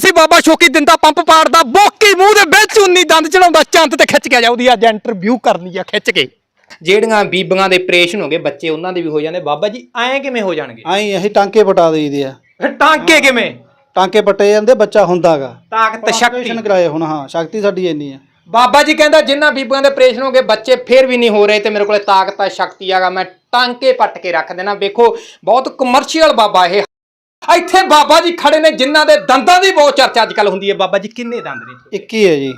ਸੀ ਬਾਬਾ ਸ਼ੋਕੀ ਦਿੰਦਾ ਪੰਪ ਪਾੜਦਾ ਬੋਕੀ ਮੂੰਹ ਦੇ ਵਿੱਚ ਉਨੀ ਦੰਦ ਚੜਾਉਂਦਾ ਚੰਦ ਤੇ ਖਿੱਚ ਕੇ ਜਾਉਦੀ ਅੱਜ ਇੰਟਰਵਿਊ ਕਰਨੀ ਆ ਖਿੱਚ ਕੇ। ਜਿਹੜੀਆਂ ਬੀਬੀਆਂ ਦੇ ਆਪਰੇਸ਼ਨ ਹੋ ਗਏ ਬੱਚੇ ਉਹਨਾਂ ਦੇ ਵੀ ਹੋ ਜਾਂਦੇ ਬਾਬਾ ਜੀ ਐਂ ਕਿਵੇਂ ਹੋ ਜਾਣਗੇ? ਆਈ ਅਸੀਂ ਟਾਂਕੇ ਪਟਾ ਦੇਈਦੇ ਆ। ਫਿਰ ਟਾਂਕੇ ਕਿਵੇਂ? ਟਾਂਕੇ ਪੱਟੇ ਜਾਂਦੇ ਬੱਚਾ ਹੁੰਦਾਗਾ। ਤਾਕਤ ਸ਼ਕਤੀ। ਕਰਾਏ ਹੁਣ ਹਾਂ ਸ਼ਕਤੀ ਸਾਡੀ ਇੰਨੀ ਆ। ਬਾਬਾ ਜੀ ਕਹਿੰਦਾ ਜਿੰਨਾ ਬੀਬੀਆਂ ਦੇ ਆਪਰੇਸ਼ਨ ਹੋ ਗਏ ਬੱਚੇ ਫੇਰ ਵੀ ਨਹੀਂ ਹੋ ਰਹੇ ਤੇ ਮੇਰੇ ਕੋਲੇ ਤਾਕਤ ਆ ਸ਼ਕਤੀ ਆਗਾ ਮੈਂ ਟਾਂਕੇ ਪੱਟ ਕੇ ਰੱਖ ਦੇਣਾ। ਵੇਖੋ ਬਹੁਤ ਕਮਰਸ਼ੀਅਲ ਬਾਬਾ ਇਹ। ਇੱਥੇ ਬਾਬਾ ਜੀ ਖੜੇ ਨੇ ਜਿਨ੍ਹਾਂ ਦੇ ਦੰਦਾਂ ਦੀ ਬਹੁਤ ਚਰਚਾ ਅੱਜ ਕੱਲ ਹੁੰਦੀ ਹੈ। ਬਾਬਾ ਜੀ ਕਿੰਨੇ ਦੰਦ ਨੇ 21 ਹੈ ਜੀ।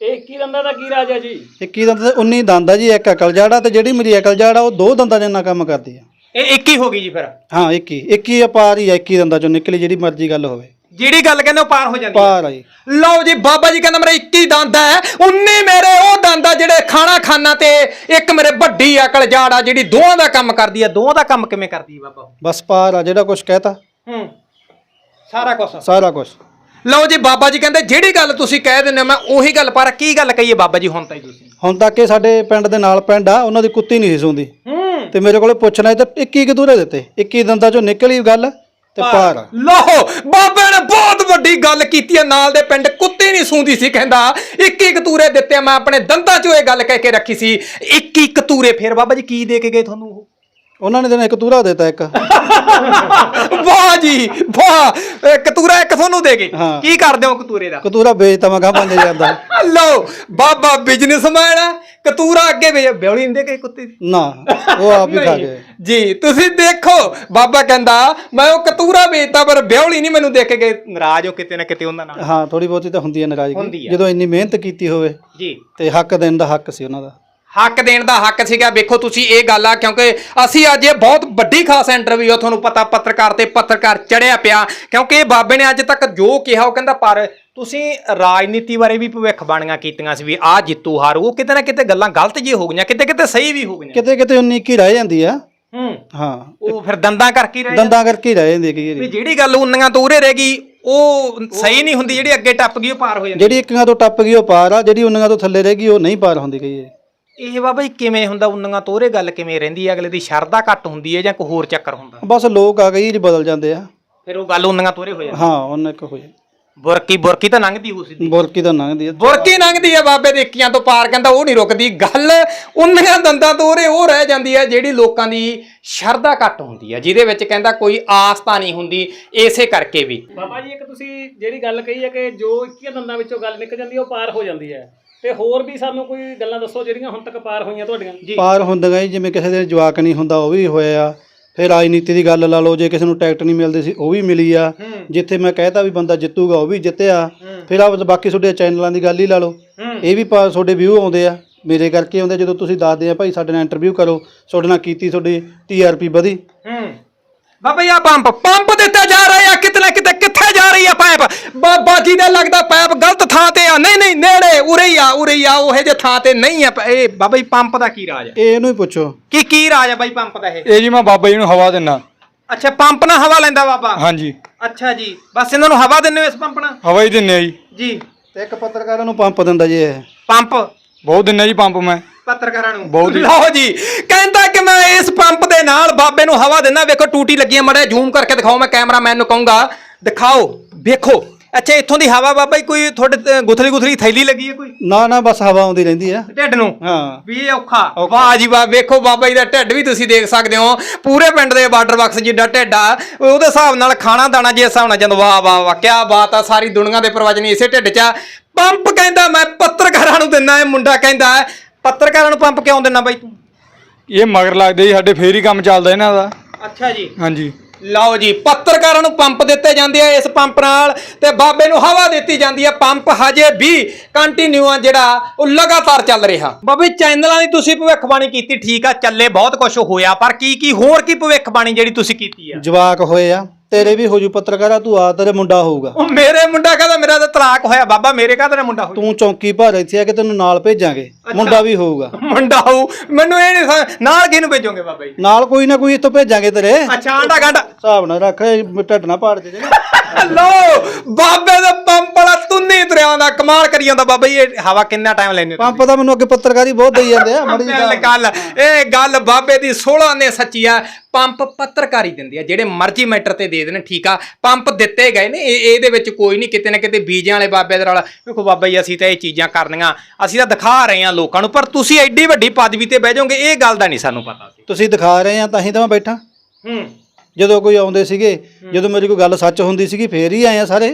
ਇਹ ਕੀ ਦੰਦਾਂ ਦਾ ਕੀ ਰਾਜ ਹੈ ਜੀ? 21 ਦੰਦ ਤੇ 19 ਦੰਦ ਆ ਜੀ ਇੱਕ ਅਕਲ ਜਾੜਾ ਤੇ ਜਿਹੜੀ ਮੇਰੀ ਅਕਲ ਜਾੜਾ ਉਹ ਦੋ ਦੰਦਾਂ ਜਿੰਨਾ ਕੰਮ ਕਰਦੀ ਆ। ਇਹ ਇੱਕ ਹੀ ਹੋ ਗਈ ਜੀ ਫਿਰ? ਹਾਂ 21 21 ਆ ਪਾਰ ਹੀ ਆ 21 ਦੰਦਾਂ ਚੋਂ ਨਿਕਲੀ ਜਿਹੜੀ ਮਰਜ਼ੀ ਗੱਲ ਹੋਵੇ। ਜਿਹੜੀ ਗੱਲ ਕਹਿੰਦੇ ਉਹ ਪਾਰ ਹੋ ਜਾਂਦੀ ਹੈ ਪਾਰ ਆ ਜੀ। ਲਓ ਜੀ ਬਾਬਾ ਜੀ ਕਹਿੰਦਾ ਮੇਰਾ 21 ਦੰਦ ਹੈ 19 ਮੇਰੇ ਉਹ ਦੰਦ ਆ ਜਿਹੜੇ ਖਾਣਾ ਖਾਣਾ ਤੇ ਇੱਕ ਮੇਰੇ ਵੱਡੀ ਅਕਲ ਜਾੜ ਆ ਜਿਹੜੀ ਦੋਹਾਂ ਦਾ ਕੰਮ ਕਰਦੀ ਆ। ਦੋਹਾਂ ਦਾ ਕੰਮ ਕਿਵੇਂ ਕਰਦੀ ਹੈ ਬਾਬਾ? ਬਸ ਪਾਰ ਆ ਜਿਹੜਾ ਕੁਝ ਕਹਿਤਾ। ਹੂੰ। ਸਾਰਾ ਕੁਝ ਸਾਰਾ ਕੁਝ ਲਓ ਜੀ ਬਾਬਾ ਜੀ ਕਹਿੰਦੇ ਜਿਹੜੀ ਗੱਲ ਤੁਸੀਂ ਕਹਿ ਦਿੰਦੇ ਹੋ ਮੈਂ ਉਹੀ ਗੱਲ ਪਰ ਕੀ ਗੱਲ ਕਹੀਏ ਬਾਬਾ ਜੀ ਹੁਣ ਤਾਈ ਤੁਸੀਂ। ਹੁਣ ਤੱਕ ਇਹ ਸਾਡੇ ਪਿੰਡ ਦੇ ਨਾਲ ਪਿੰਡ ਆ ਉਹਨਾਂ ਦੀ ਕੁੱਤੀ ਨਹੀਂ ਸੀ ਸੁਣਦੀ ਹੂੰ। ਤੇ ਮੇਰੇ ਕੋਲੇ ਪੁੱਛਣਾ ਤੇ 21 ਕਦੂਰੇ ਦਿੱਤੇ। 21 ਦੰਦਾਂ ਚੋਂ ਨਿਕਲੀ ਗੱਲ ਤੇ ਪਾਰ। ਲਓ ਬਾਬੇ ਨੇ ਬਹੁਤ ਵੱਡੀ ਗੱਲ ਕੀਤੀ ਹੈ ਨਾਲ ਦੇ ਪਿੰਡ ਕੁੱਤੇ ਨਹੀਂ ਸੂੰਦੀ ਸੀ ਕਹਿੰਦਾ। ਇੱਕ ਇੱਕ ਤੂਰੇ ਦਿੱਤੇ ਮੈਂ ਆਪਣੇ ਦੰਦਾਂ 'ਚੋਂ ਇਹ ਗੱਲ ਕਹਿ ਕੇ ਰੱਖੀ ਸੀ। ਇੱਕ ਇੱਕ ਤੂਰੇ ਫਿਰ ਬਾਬਾ ਜੀ ਕੀ ਦੇ ਕੇ ਗਏ ਤੁਹਾਨੂੰ ਉਹ? ਉਹਨਾਂ ਨੇ ਦਿਨ ਇੱਕ ਤੂਰਾ ਦਿੱਤਾ ਇੱਕ। ਵਾਹ ਜੀ ਵਾਹ। ਇਹ ਕਤੂਰਾ ਇੱਕ ਤੁਹਾਨੂੰ ਦੇ ਗਏ। ਹਾਂ। ਕੀ ਕਰਦੇ ਹੋ ਕਤੂਰੇ ਦਾ? ਕਤੂਰਾ ਵੇਚਤਾ ਮੈਂ ਗਾਂ ਪੰਜ ਜਾਂਦਾ ਲਓ ਬਾਬਾ ਬਿਜ਼ਨਸਮੈਨ ਹੈ ਕਤੂਰਾ ਅੱਗੇ ਵੇਚ ਬਿਉਲੀ ਨਹੀਂ ਦੇ ਕੇ ਕੁੱਤੇ ਦੀ? ਨਾ ਉਹ ਆਪ ਹੀ ਖਾ ਗਏ। ਜੀ ਤੁਸੀਂ ਦੇਖੋ ਬਾਬਾ ਕਹਿੰਦਾ ਮੈਂ ਉਹ ਕਤੂਰਾ ਵੇਚਦਾ ਪਰ ਬਿਉਲੀ ਨਹੀਂ ਮੈਨੂੰ ਦੇ ਕੇ ਗਏ। ਨਾਰਾਜ਼ ਹੋ ਕਿਤੇ ਨਾ ਕਿਤੇ ਉਹਨਾਂ ਨਾਲ। ਹਾਂ ਥੋੜੀ ਬਹੁਤੀ ਤਾਂ ਹੁੰਦੀ ਹੈ ਹੁੰਦੀ ਨਾਰਾਜ਼ਗੀ ਹੈ। ਜਦੋਂ ਇੰਨੀ ਮਿਹਨਤ ਕੀਤੀ ਹੋਵੇ ਜੀ। ਤੇ ਹੱਕ ਦੇਣ ਦਾ ਹੱਕ ਸੀ ਉਹਨਾਂ ਦਾ। ਹੱਕ ਦੇਣ ਦਾ ਹੱਕ ਸੀਗਾ। ਵੇਖੋ ਤੁਸੀਂ ਇਹ ਗੱਲ ਆ ਕਿਉਂਕਿ ਅਸੀਂ ਅੱਜ ਇਹ ਬਹੁਤ ਵੱਡੀ ਖਾਸ ਇੰਟਰਵਿਊ ਆ ਤੁਹਾਨੂੰ ਪਤਾ ਪੱਤਰਕਾਰ ਤੇ ਪੱਤਰਕਾਰ ਚੜਿਆ ਪਿਆ ਕਿਉਂਕਿ ਇਹ ਬਾਬੇ ਨੇ ਅੱਜ ਤੱਕ ਜੋ ਕਿਹਾ ਉਹ ਕਹਿੰਦਾ ਪਰ ਤੁਸੀਂ ਰਾਜਨੀਤੀ ਬਾਰੇ ਵੀ ਭਵਿੱਖਬਾਣੀਆਂ ਕੀਤੀਆਂ ਸੀ ਵੀ ਆ ਜਿੱਤੂ ਹਾਰੂ। ਉਹ ਕਿਤੇ ਨਾ ਕਿਤੇ ਗੱਲਾਂ ਗਲਤ ਜੀ ਹੋ ਗਈਆਂ ਕਿਤੇ ਕਿਤੇ ਸਹੀ ਵੀ ਹੋ ਗਈਆਂ। ਕਿਤੇ ਕਿਤੇ 19 ਕੀ ਰਹਿ ਜਾਂਦੀ ਆ। ਹੂੰ। ਹਾਂ। ਉਹ ਫਿਰ ਦੰਦਾਂ ਕਰਕੇ ਰਹਿ ਦੰਦਾਂ ਕਰਕੇ ਰਹਿ ਜਾਂਦੀ ਕਈ ਵੀ ਜਿਹੜੀ ਗੱਲ ਉਨੀਆਂ ਤੋਂ ਉਰੇ ਰਹਿ ਗਈ ਉਹ ਸਹੀ ਨਹੀਂ ਹੁੰਦੀ ਜਿਹੜੀ ਅੱਗੇ ਟੱਪ ਗਈ ਉਹ ਪਾਰ ਹੋ ਜਾਂਦੀ। ਜਿਹੜੀ ਇੱਕਾਂ ਤੋਂ ਟੱਪ ਗਈ ਉਹ ਪਾਰ ਆ ਜਿਹੜੀ ਉਨੀਆਂ ਤੋਂ ਥੱਲੇ ਰਹਿ ਗਈ ਉਹ ਨਹੀਂ ਪਾਰ ਹੁੰਦੀ ਵਾਰੀ। ਇਹ ਬਾਬਾ ਜੀ ਕਿਵੇਂ ਹੁੰਦਾ? ਉਨੀਆਂ ਤੋਂ ਉਰੇ ਗੱਲ ਕਿਵੇਂ ਰਹਿੰਦੀ ਹੈ ਅਗਲੇ ਦੀ ਸ਼ਰਧਾ ਘੱਟ ਹੁੰਦੀ ਹੈ ਜਾਂ ਕੋਈ ਹੋਰ ਚੱਕਰ ਹੁੰਦਾ? ਬਸ ਲੋਕ ਆ ਕਈ ਜੀ ਬਦਲ ਜਾਂਦੇ ਆ। ਫਿਰ ਉਹ ਗੱਲ ਉਨੀਆਂ ਤੋਂ ਉਰੇ ਹੋ ਜਾਂਦੀ ਹਾਂ ਉਹਨਾਂ ਇੱਕ ਹੋਏ ਬੁਰਕੀ ਬੁਰਕੀ ਤਾਂ ਲੰਘਦੀ ਹੋ ਸਿੱਧੀ। ਬੁਰਕੀ ਤਾਂ ਲੰਘਦੀ ਆ। ਬੁਰਕੀ ਲੰਘਦੀ ਆ ਬਾਬੇ ਦੇ ਇੱਕੀਆਂ ਤੋਂ ਪਾਰ ਕਹਿੰਦਾ ਉਹ ਨਹੀਂ ਰੁਕਦੀ। ਗੱਲ ਉਨੀਆਂ ਦੰਦਾਂ ਤੋਂ ਉਰੇ ਉਹ ਰਹਿ ਜਾਂਦੀ ਹੈ ਜਿਹੜੀ ਲੋਕਾਂ ਦੀ ਸ਼ਰਧਾ ਘੱਟ ਹੁੰਦੀ ਹੈ ਜਿਹਦੇ ਵਿੱਚ ਕਹਿੰਦਾ ਕੋਈ ਆਸ ਤਾਂ ਨਹੀਂ ਹੁੰਦੀ ਇਸੇ ਕਰਕੇ ਵੀ। ਬਾਬਾ ਜੀ ਇੱਕ ਤੁਸੀਂ ਜਿਹੜੀ ਗੱਲ ਕਹੀ ਹੈ ਕਿ ਜੋ 21 ਦੰਦਾਂ ਵਿੱਚੋਂ ਗੱਲ ਨਿਕਲ ਜਾਂਦੀ ਹੈ ਉਹ ਪਾਰ ਹੋ ਜਾਂਦੀ ਹੈ ਤੇ ਹੋਰ ਵੀ ਸਾਨੂੰ ਕੋਈ ਗੱਲਾਂ ਦੱਸੋ ਜਿਹੜੀਆਂ ਹੁਣ ਤੱਕ ਪਾਰ ਹੋਈਆਂ ਤੁਹਾਡੀਆਂ? ਜੀ। ਪਾਰ ਹੁੰਦੀਆਂ ਜੀ ਜਿਵੇਂ ਕਿਸੇ ਦੇ ਜਵਾਕ ਨਹੀਂ ਹੁੰਦਾ ਉਹ ਵੀ ਹੋਇਆ ਫਿਰ ਰਾਜਨੀਤੀ ਦੀ ਗੱਲ ਲਾ ਲਓ ਜੇ ਕਿਸੇ ਨੂੰ ਟਿਕਟ ਨਹੀਂ ਮਿਲਦੀ ਸੀ ਉਹ ਵੀ ਮਿਲੀ ਆ। ਜਿੱਥੇ ਮੈਂ ਕਹਿਤਾ ਵੀ ਬੰਦਾ ਜਿੱਤੂਗਾ ਉਹ ਵੀ ਜਿੱਤਿਆ। ਫਿਰ ਆ ਬਾਕੀ ਤੁਹਾਡੇ ਚੈਨਲਾਂ ਦੀ ਗੱਲ ਹੀ ਲਾ ਲਓ। ਇਹ ਵੀ ਪਾ ਤੁਹਾਡੇ ਵਿਊ ਆਉਂਦੇ ਆ। ਮੇਰੇ ਕਰਕੇ ਆਉਂਦੇ ਜਦੋਂ ਤੁਸੀਂ ਦੱਸਦੇ ਆ ਭਾਈ ਸਾਡੇ ਨਾਲ ਇੰਟਰਵਿਊ ਕਰੋ। ਤੁਹਾਡੇ ਨਾਲ ਕੀਤੀ ਤੁਹਾਡੀ ਟੀਆਰਪੀ ਵਧੀ। ਹੂੰ। ਬਾਬਾ ਜੀ ਆ ਪੰਪ ਪੰਪ ਦਿੱਤੇ ਜਾ ਰਹੇ ਜਾ ਰਹੀ ਆ ਪਾਈਪ ਬਾਬਾ ਜੀ ਦਾ ਲੱਗਦਾ ਪਾਈਪ ਗਲਤ ਥਾਂ ਤੇ ਆ। ਨਹੀਂ ਨਹੀਂ ਨੇੜੇ ਉਰੇ ਹੀ ਆ ਉਰੇ ਹੀ ਆ। ਉਹੇ ਜੇ ਥਾਂ ਤੇ ਨਹੀਂ ਆ ਪ- ਇਹ ਬਾਬਾ ਜੀ ਪੰਪ ਦਾ ਕੀ ਰਾਜ ਹੈ ਇਹ ਇਹਨੂੰ ਹੀ ਪੁੱਛੋ। ਕੀ ਕੀ ਰਾਜ ਹੈ ਬਾਈ ਪੰਪ ਦਾ ਇਹ? ਇਹ ਜੀ ਮੈਂ ਬਾਬਾ ਜੀ ਨੂੰ ਹਵਾ ਦਿੰਨਾ। ਅੱਛਾ ਪੰਪ ਨਾਲ ਹਵਾ ਲੈਂਦਾ ਬਾਬਾ? ਹਾਂਜੀ। ਅੱਛਾ ਜੀ। ਬਸ ਇਹਨਾਂ ਨੂੰ ਹਵਾ ਦਿੰਦੇ ਹੋ ਇਸ ਪੰਪ ਨਾਲ? ਹਵਾ ਹੀ ਦਿੰਨੇ ਆ ਜੀ। ਜੀ। ਤੇ ਇੱਕ ਪੱਤਰਕਾਰਾਂ ਨੂੰ ਪੰਪ ਦਿੰਦਾ ਜੀ ਇਹ। ਪੰਪ? ਬਹੁਤ ਦਿੰਨੇ ਜੀ ਪੰਪ ਮੈਂ। ਪੱਤਰਕਾਰਾਂ ਨੂੰ? ਬਹੁਤ ਹੀ। ਲਓ ਜੀ ਕਹਿੰਦਾ ਕਿ ਮੈਂ ਇਸ ਪੰਪ ਦੇ ਨਾਲ ਬਾਬੇ ਨੂੰ ਹਵਾ ਦਿੰਦਾ ਵੇਖੋ ਟੂਟੀ ਲੱਗੀ ਹੈ ਮੜੇ ਜ਼ੂਮ ਕਰਕੇ ਦਿਖਾਓ ਮੈਂ ਕੈਮਰਾਮੈਨ ਨੂੰ ਕਹੂੰਗਾ। ਦਿਖਾਓ। ਵੇਖੋ ਅੱਛਾ ਇੱਥੋਂ ਦੀ ਹਵਾ ਬਾਬਾ ਜੀ ਕੋਈ ਤੁਹਾਡੇ ਤੇ ਗੁਥਲੀ ਗੁਥਲੀ ਥੈਲੀ ਲੱਗੀ ਹੈ ਕੋਈ? ਨਾ ਨਾ ਬਸ ਹਵਾ ਆਉਂਦੀ ਰਹਿੰਦੀ ਆ ਢਿੱਡ ਨੂੰ? ਹਾਂ। ਵੀ ਇਹ ਔਖਾ। ਵਾਹ ਜੀ ਵਾਹ ਵੇਖੋ ਬਾਬਾ ਜੀ ਦਾ ਢਿੱਡ ਵੀ ਤੁਸੀਂ ਦੇਖ ਸਕਦੇ ਹੋ। ਪੂਰੇ ਪਿੰਡ ਦੇ ਬਾਰਡਰ ਬਾਕਸ ਜਿੱਡਾ ਢਿੱਡ ਆ ਉਹਦੇ ਹਿਸਾਬ ਨਾਲ ਖਾਣਾ ਦਾਣਾ ਜੇ ਹਿਸਾਬ ਨਾਲ ਜਾਂਦਾ ਵਾਹ ਵਾਹ ਵਾਹ ਕੀ ਬਾਤ ਆ ਸਾਰੀ ਦੁਨੀਆ ਦੇ ਪ੍ਰਵਚਨ ਇਸੇ ਢਿੱਡ 'ਚ ਆ। ਪੰਪ ਕਹਿੰਦਾ ਮੈਂ ਪੱਤਰਕਾਰਾਂ ਨੂੰ ਦਿੰਦਾ ਇਹ ਮੁੰਡਾ ਕਹਿੰਦਾ ਪੱਤਰਕਾਰਾਂ ਨੂੰ ਪੰਪ ਕਿਉਂ ਦਿੰਦਾ ਬਾਈ ਤੂੰ? ਇਹ ਮਗਰ ਲੱਗਦੇ ਜੀ ਸਾਡੇ ਫੇਰ ਹੀ ਕੰਮ ਚੱਲਦਾ ਇਹਨਾਂ ਦਾ। ਅੱਛਾ ਜੀ। ਹਾਂਜੀ। ਲਓ ਜੀ, ਪੱਤਰਕਾਰਾਂ ਨੂੰ ਪੰਪ ਦਿੱਤੇ ਜਾਂਦੇ ਆ ਇਸ ਪੰਪ ਨਾਲ ਤੇ ਬਾਬੇ ਨੂੰ ਹਵਾ ਦਿੱਤੀ ਜਾਂਦੀ ਆ ਪੰਪ ਹਜੇ ਵੀ ਕੰਟੀਨਿਊ ਆ ਜਿਹੜਾ, ਉਹ ਲਗਾਤਾਰ ਚੱਲ ਰਿਹਾ। ਬਾਬੇ, ਚੈਨਲਾਂ ਦੀ ਤੁਸੀਂ ਭਵਿੱਖਬਾਣੀ ਕੀਤੀ, ਠੀਕ ਆ, ਚੱਲੇ, ਬਹੁਤ ਕੁਝ ਹੋਇਆ, ਪਰ ਕੀ ਕੀ ਹੋਰ ਕੀ ਭਵਿੱਖਬਾਣੀ ਜਿਹੜੀ ਤੁਸੀਂ ਕੀਤੀ ਆ? ਜਵਾਕ ਹੋਏ ਆ। ਤੇਰੇ ਵੀ ਹੋ ਜੂ ਪੱਤਰਕਾਰਾ ਤੂੰ ਆ ਤੇਰੇ ਮੁੰਡਾ ਹੋਊਗਾ। ਉਹ ਮੇਰੇ ਮੁੰਡਾ ਕਹਿੰਦਾ ਮੇਰਾ ਤਾਂ ਤਲਾਕ ਹੋਇਆ ਬਾਬਾ ਮੇਰੇ ਕਾਹਦਾ ਮੁੰਡਾ ਹੋਇਆ ਤੂੰ ਚੌਂਕੀ ਭਰ ਇੱਥੇ ਆ ਕਿ ਤੈਨੂੰ ਨਾਲ ਭੇਜਾਂਗੇ ਮੁੰਡਾ ਵੀ ਹੋਊਗਾ। ਮੁੰਡਾ ਹੋਊ ਮੈਨੂੰ ਇਹ ਨਹੀਂ ਸਮਝ- ਨਾਲ ਕਿਹਨੂੰ ਭੇਜੋਗੇ ਬਾਬਾ ਜੀ? ਨਾਲ ਕੋਈ ਨਾ ਕੋਈ ਇੱਥੋਂ ਭੇਜਾਂਗੇ ਤੇਰੇ। ਅੱਛਾ ਆਂਡਾ ਗਾਂਡਾ ਹਿਸਾਬ ਨਾਲ ਰੱਖ ਇਹ ਢੱਡ ਨਾ ਪਾੜ ਦੇ ਜੇ ਲੋ ਬਾਬੇ ਦਾ ਪੰਪ ਵਾਲਾ ਤੁੰਨੀ ਤੁਰਿਆ ਆਉਂਦਾ ਕਮਾਲ ਕਰੀ ਜਾਂਦਾ ਬਾਬਾ ਜੀ ਇਹ ਹਵਾ ਕਿੰਨਾ ਟਾਈਮ ਲੈਣੇ ਪੰਪ ਤਾਂ ਮੈਨੂੰ ਅੱਗੇ ਪੱਤਰਕਾਰੀ ਬਹੁਤ ਦੇਈ ਜਾਂਦੇ ਆ ਮੜੀ ਗੱਲ। ਗੱਲ ਇਹ ਗੱਲ ਬਾਬੇ ਦੀ 16 ਨੇ ਸੱਚੀ ਆ। ਪੰਪ ਪੱਤਰਕਾਰੀ ਦਿੰਦੀ ਆ ਜਿਹੜੇ ਮਰਜ਼ੀ ਮੈਟਰ ਤੇ ਦੇ ਦੇਣ ਠੀਕ ਆ। ਪੰਪ ਦਿੱਤੇ ਗਏ ਨੇ ਇਹ ਇਹਦੇ ਵਿੱਚ ਕੋਈ ਨਹੀਂ ਕਿਤੇ ਨਾ ਕਿਤੇ ਬੀਜਾਂ ਵਾਲੇ ਬਾਬੇ ਦੇ ਨਾਲ। ਵੇਖੋ ਬਾਬਾ ਜੀ ਅਸੀਂ ਤਾਂ ਇਹ ਚੀਜ਼ਾਂ ਕਰਨੀਆਂ ਅਸੀਂ ਤਾਂ ਦਿਖਾ ਰਹੇ ਹਾਂ ਲੋਕਾਂ ਨੂੰ ਪਰ ਤੁਸੀਂ ਐਡੀ ਵੱਡੀ ਪਦਵੀ ਤੇ ਬਹਿ ਜਾਓਗੇ ਇਹ ਗੱਲ ਦਾ ਨਹੀਂ ਸਾਨੂੰ ਪਤਾ ਸੀ। ਤੁਸੀਂ ਦਿਖਾ ਰਹੇ ਆ ਤਾਂ ਹੀ ਤਾਂ ਮੈਂ ਬੈਠਾ। ਹੂੰ। ਜਦੋਂ ਕੋਈ ਆਉਂਦੇ ਸੀਗੇ ਜਦੋਂ ਮੇਰੀ ਕੋਈ ਗੱਲ ਸੱਚ ਹੁੰਦੀ ਸੀਗੀ ਫੇਰ ਹੀ ਆਏ ਆ ਸਾਰੇ।